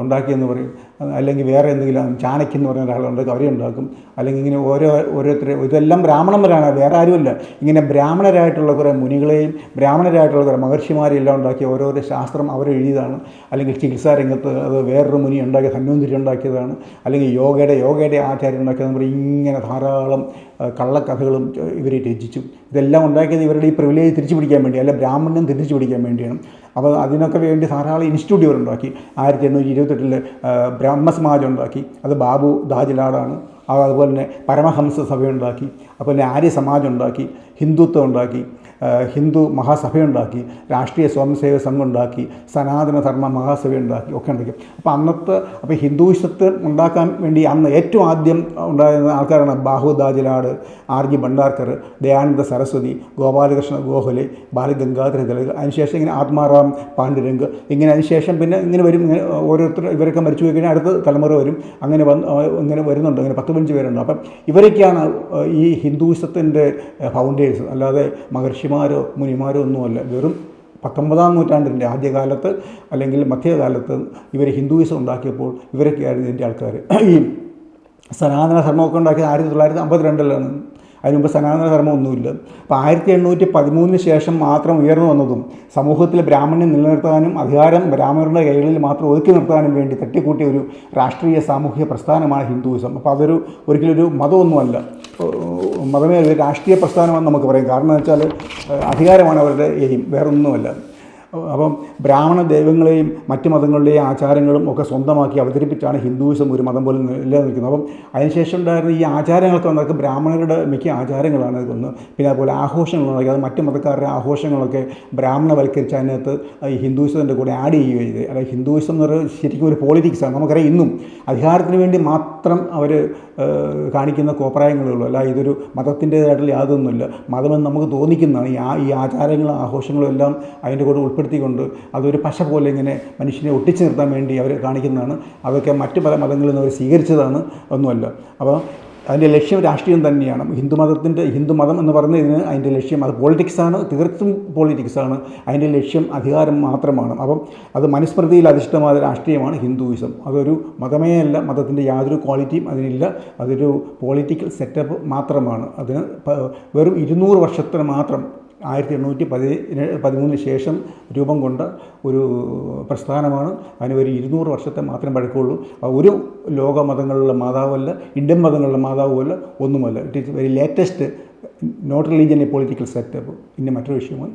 ഉണ്ടാക്കിയെന്ന് പറയും. അല്ലെങ്കിൽ വേറെ എന്തെങ്കിലും ചാണക്യം എന്ന് പറയുന്ന ഒരാളുണ്ടാക്കും അവരെ ഉണ്ടാക്കും അല്ലെങ്കിൽ ഇങ്ങനെ ഓരോ ഓരോരുത്തരെ ഇതെല്ലാം ബ്രാഹ്മണന്മാരാണ് വേറെ ആരുമില്ല. ഇങ്ങനെ ബ്രാഹ്മണരായിട്ടുള്ള കുറേ മുനികളെയും ബ്രാഹ്മണരായിട്ടുള്ള കുറേ മഹർഷിമാരെയും എല്ലാം ഉണ്ടാക്കിയ ഓരോരോ ശാസ്ത്രം അവരെഴുതിയതാണ്. അല്ലെങ്കിൽ ചികിത്സാ രംഗത്ത് അത് വേറൊരു മുനി ഉണ്ടാക്കിയ ധന്വന്തിരി ഉണ്ടാക്കിയതാണ്. അല്ലെങ്കിൽ യോഗയുടെ യോഗയുടെ ആചാര്യം ഉണ്ടാക്കിയതെന്ന് പറയും ഇങ്ങനെ ധാരാളം കള്ളക്കഥകളും ഇവർ രചിച്ചു ഇതെല്ലാം ഉണ്ടാക്കിയത് ഇവരുടെ ഈ പ്രിവിലേജ് തിരിച്ചു പിടിക്കാൻ വേണ്ടി അല്ലെ ബ്രാഹ്മണ്യം തിരിച്ചു പിടിക്കാൻ വേണ്ടിയാണ്. അപ്പോൾ അതിനൊക്കെ വേണ്ടി ധാരാളം ഇൻസ്റ്റിറ്റ്യൂട്ട് ഇവരുണ്ടാക്കി ആയിരത്തി എണ്ണൂറ്റി ഇരുപത്തെട്ടിൽ ബ്രഹ്മസമാജം ഉണ്ടാക്കി. അത് ബാബു ദാജിലാടാണ്. അത് അതുപോലെ തന്നെ പരമഹംസ സഭയുണ്ടാക്കി. അതുപോലെ തന്നെ ആര്യ സമാജം ഉണ്ടാക്കി. ഹിന്ദുത്വം ഉണ്ടാക്കി. ഹിന്ദു മഹാസഭയുണ്ടാക്കി രാഷ്ട്രീയ സ്വയംസേവക സംഘം ഉണ്ടാക്കി സനാതനധർമ്മ മഹാസഭ ഉണ്ടാക്കി ഒക്കെ ഉണ്ടാക്കി. അപ്പോൾ അന്നത്തെ അപ്പോൾ ഹിന്ദുവിസത്തെ ഉണ്ടാക്കാൻ വേണ്ടി അന്ന് ഏറ്റവും ആദ്യം ഉണ്ടായിരുന്ന ആൾക്കാരാണ് ബാഹു ദാജിലാട് ആർ ജി ഭണ്ഡാർക്കർ ദയാനന്ദ സരസ്വതി ഗോപാലകൃഷ്ണ ഗോഖലെ ബാലഗംഗാധര തിലക് അതിനുശേഷം ഇങ്ങനെ ആത്മാറാം പാണ്ഡുരംഗ്. ഇങ്ങനെ അതിനുശേഷം പിന്നെ ഇങ്ങനെ വരും ഇങ്ങനെ ഓരോരുത്തർ ഇവരൊക്കെ മരിച്ചു പോയി കഴിഞ്ഞാൽ അടുത്ത തലമുറ വരും. അങ്ങനെ വന്ന് ഇങ്ങനെ വരുന്നുണ്ട്. അങ്ങനെ പത്ത് പതിനഞ്ച് പേരുണ്ട്. അപ്പം ഇവരൊക്കെയാണ് ഈ ഹിന്ദുവിസത്തിന്റെ ഫൗണ്ടേഴ്സ് അല്ലാതെ മഹർഷിമാരോ മുനിമാരോ ഒന്നുമല്ല. വെറും പത്തൊമ്പതാം നൂറ്റാണ്ടിന്റെ ആദ്യകാലത്ത് അല്ലെങ്കിൽ മധ്യകാലത്ത് ഇവർ ഹിന്ദുയിസം ഉണ്ടാക്കിയപ്പോൾ ഇവരൊക്കെയായിരുന്നു ഇതിന്റെ ആൾക്കാർ ഈ സനാതന ധർമ്മമൊക്കെ ഉണ്ടാക്കിയത് ആയിരത്തി തൊള്ളായിരത്തി അമ്പത്തിരണ്ടിലാണ്. അതിന് മുമ്പ് സനാതന ധർമ്മം ഒന്നുമില്ല അപ്പോൾ ആയിരത്തി എണ്ണൂറ്റി പതിമൂന്നിന് ശേഷം മാത്രം ഉയർന്നു വന്നതും സമൂഹത്തിലെ ബ്രാഹ്മണ്യം നിലനിർത്താനും അധികാരം ബ്രാഹ്മണരുടെ കൈകളിൽ മാത്രം ഒതുക്കി നിർത്താനും വേണ്ടി തട്ടിക്കൂട്ടിയ ഒരു രാഷ്ട്രീയ സാമൂഹിക പ്രസ്ഥാനമാണ് ഹിന്ദുയിസം. അപ്പോൾ അതൊരു ഒരിക്കലും ഒരു മതമൊന്നുമല്ല. മതമേ ഒരു രാഷ്ട്രീയ പ്രസ്ഥാനമാണെന്ന് നമുക്ക് പറയാം. കാരണം എന്ന് വെച്ചാൽ അധികാരമാണ് അവരുടെ എയിം. വേറൊന്നുമല്ല. അപ്പം ബ്രാഹ്മണ ദൈവങ്ങളെയും മറ്റു മതങ്ങളുടെയും ആചാരങ്ങളും ഒക്കെ സ്വന്തമാക്കി അവതരിപ്പിച്ചാണ് ഹിന്ദുവിസം ഒരു മതം പോലും നിലനിൽക്കുന്നത്. അപ്പം അതിനുശേഷം ഉണ്ടായിരുന്ന ഈ ആചാരങ്ങളൊക്കെ വന്നതൊക്കെ ബ്രാഹ്മണരുടെ മിക്ക ആചാരങ്ങളാണ് ഇതൊന്ന്. പിന്നെ അതുപോലെ ആഘോഷങ്ങളുണ്ടാക്കി അത് മറ്റു മതക്കാരുടെ ആഘോഷങ്ങളൊക്കെ ബ്രാഹ്മണവൽക്കരിച്ച് അതിനകത്ത് ഈ ഹിന്ദുവിസത്തിന്റെ കൂടെ ആഡ് ചെയ്യുകയും ചെയ്ത്. അതായത് ഹിന്ദുവിസം എന്ന് പറയുന്നത് ശരിക്കും ഒരു പോളിറ്റിക്സാണ് നമുക്കറിയാം ഇന്നും അധികാരത്തിന് വേണ്ടി മാത്രം അവർ കാണിക്കുന്ന കോപ്രായങ്ങളുള്ളൂ അല്ല ഇതൊരു മതത്തിന്റേതായിട്ടുള്ള യാതൊന്നുമില്ല. മതമെന്ന് നമുക്ക് തോന്നിക്കുന്നതാണ്. ഈ ആചാരങ്ങളും ആഘോഷങ്ങളും എല്ലാം അതിന്റെ കൂടെ ഉൾപ്പെടുത്തിക്കൊണ്ട് അതൊരു പശ പോലെ ഇങ്ങനെ മനുഷ്യനെ ഒട്ടിച്ചു നിർത്താൻ വേണ്ടി അവർ കാണിക്കുന്നതാണ്. അതൊക്കെ മറ്റു പല മതങ്ങളിൽ നിന്ന് അവർ സ്വീകരിച്ചതാണ് ഒന്നുമല്ല. അപ്പോൾ അതിന്റെ ലക്ഷ്യം രാഷ്ട്രീയം തന്നെയാണ്. ഹിന്ദുമതത്തിന്റെ ഹിന്ദുമതം എന്ന് പറയുന്നത് ഇതിന് അതിന്റെ ലക്ഷ്യം അത് പൊളിറ്റിക്സാണ് തീർത്തും പൊളിറ്റിക്സാണ് അതിന്റെ ലക്ഷ്യം അധികാരം മാത്രമാണ്. അപ്പം അത് മനുസ്മൃതിയിൽ അധിഷ്ഠിതമായ രാഷ്ട്രീയമാണ് ഹിന്ദുയിസം അതൊരു മതമേ അല്ല മതത്തിന്റെ യാതൊരു ക്വാളിറ്റിയും അതിനില്ല. അതൊരു പൊളിറ്റിക്കൽ സെറ്റപ്പ് മാത്രമാണ്. അതിന് വെറും ഇരുന്നൂറ് വർഷത്തിന് മാത്രം ആയിരത്തി എണ്ണൂറ്റി പതി പതിമൂന്നിന് ശേഷം രൂപം കൊണ്ട ഒരു പ്രസ്ഥാനമാണ്. അതിന് ഒരു ഇരുന്നൂറ് വർഷത്തെ മാത്രം പഴക്കമുള്ളൂ. ഒരു ലോക മതങ്ങളിലുള്ള മാതാവല്ല ഇന്ത്യൻ മതങ്ങളിലെ മാതാവുമല്ല ഒന്നുമല്ല. It is very latest not religion a political setup പിന്നെ മറ്റൊരു വിഷയമായി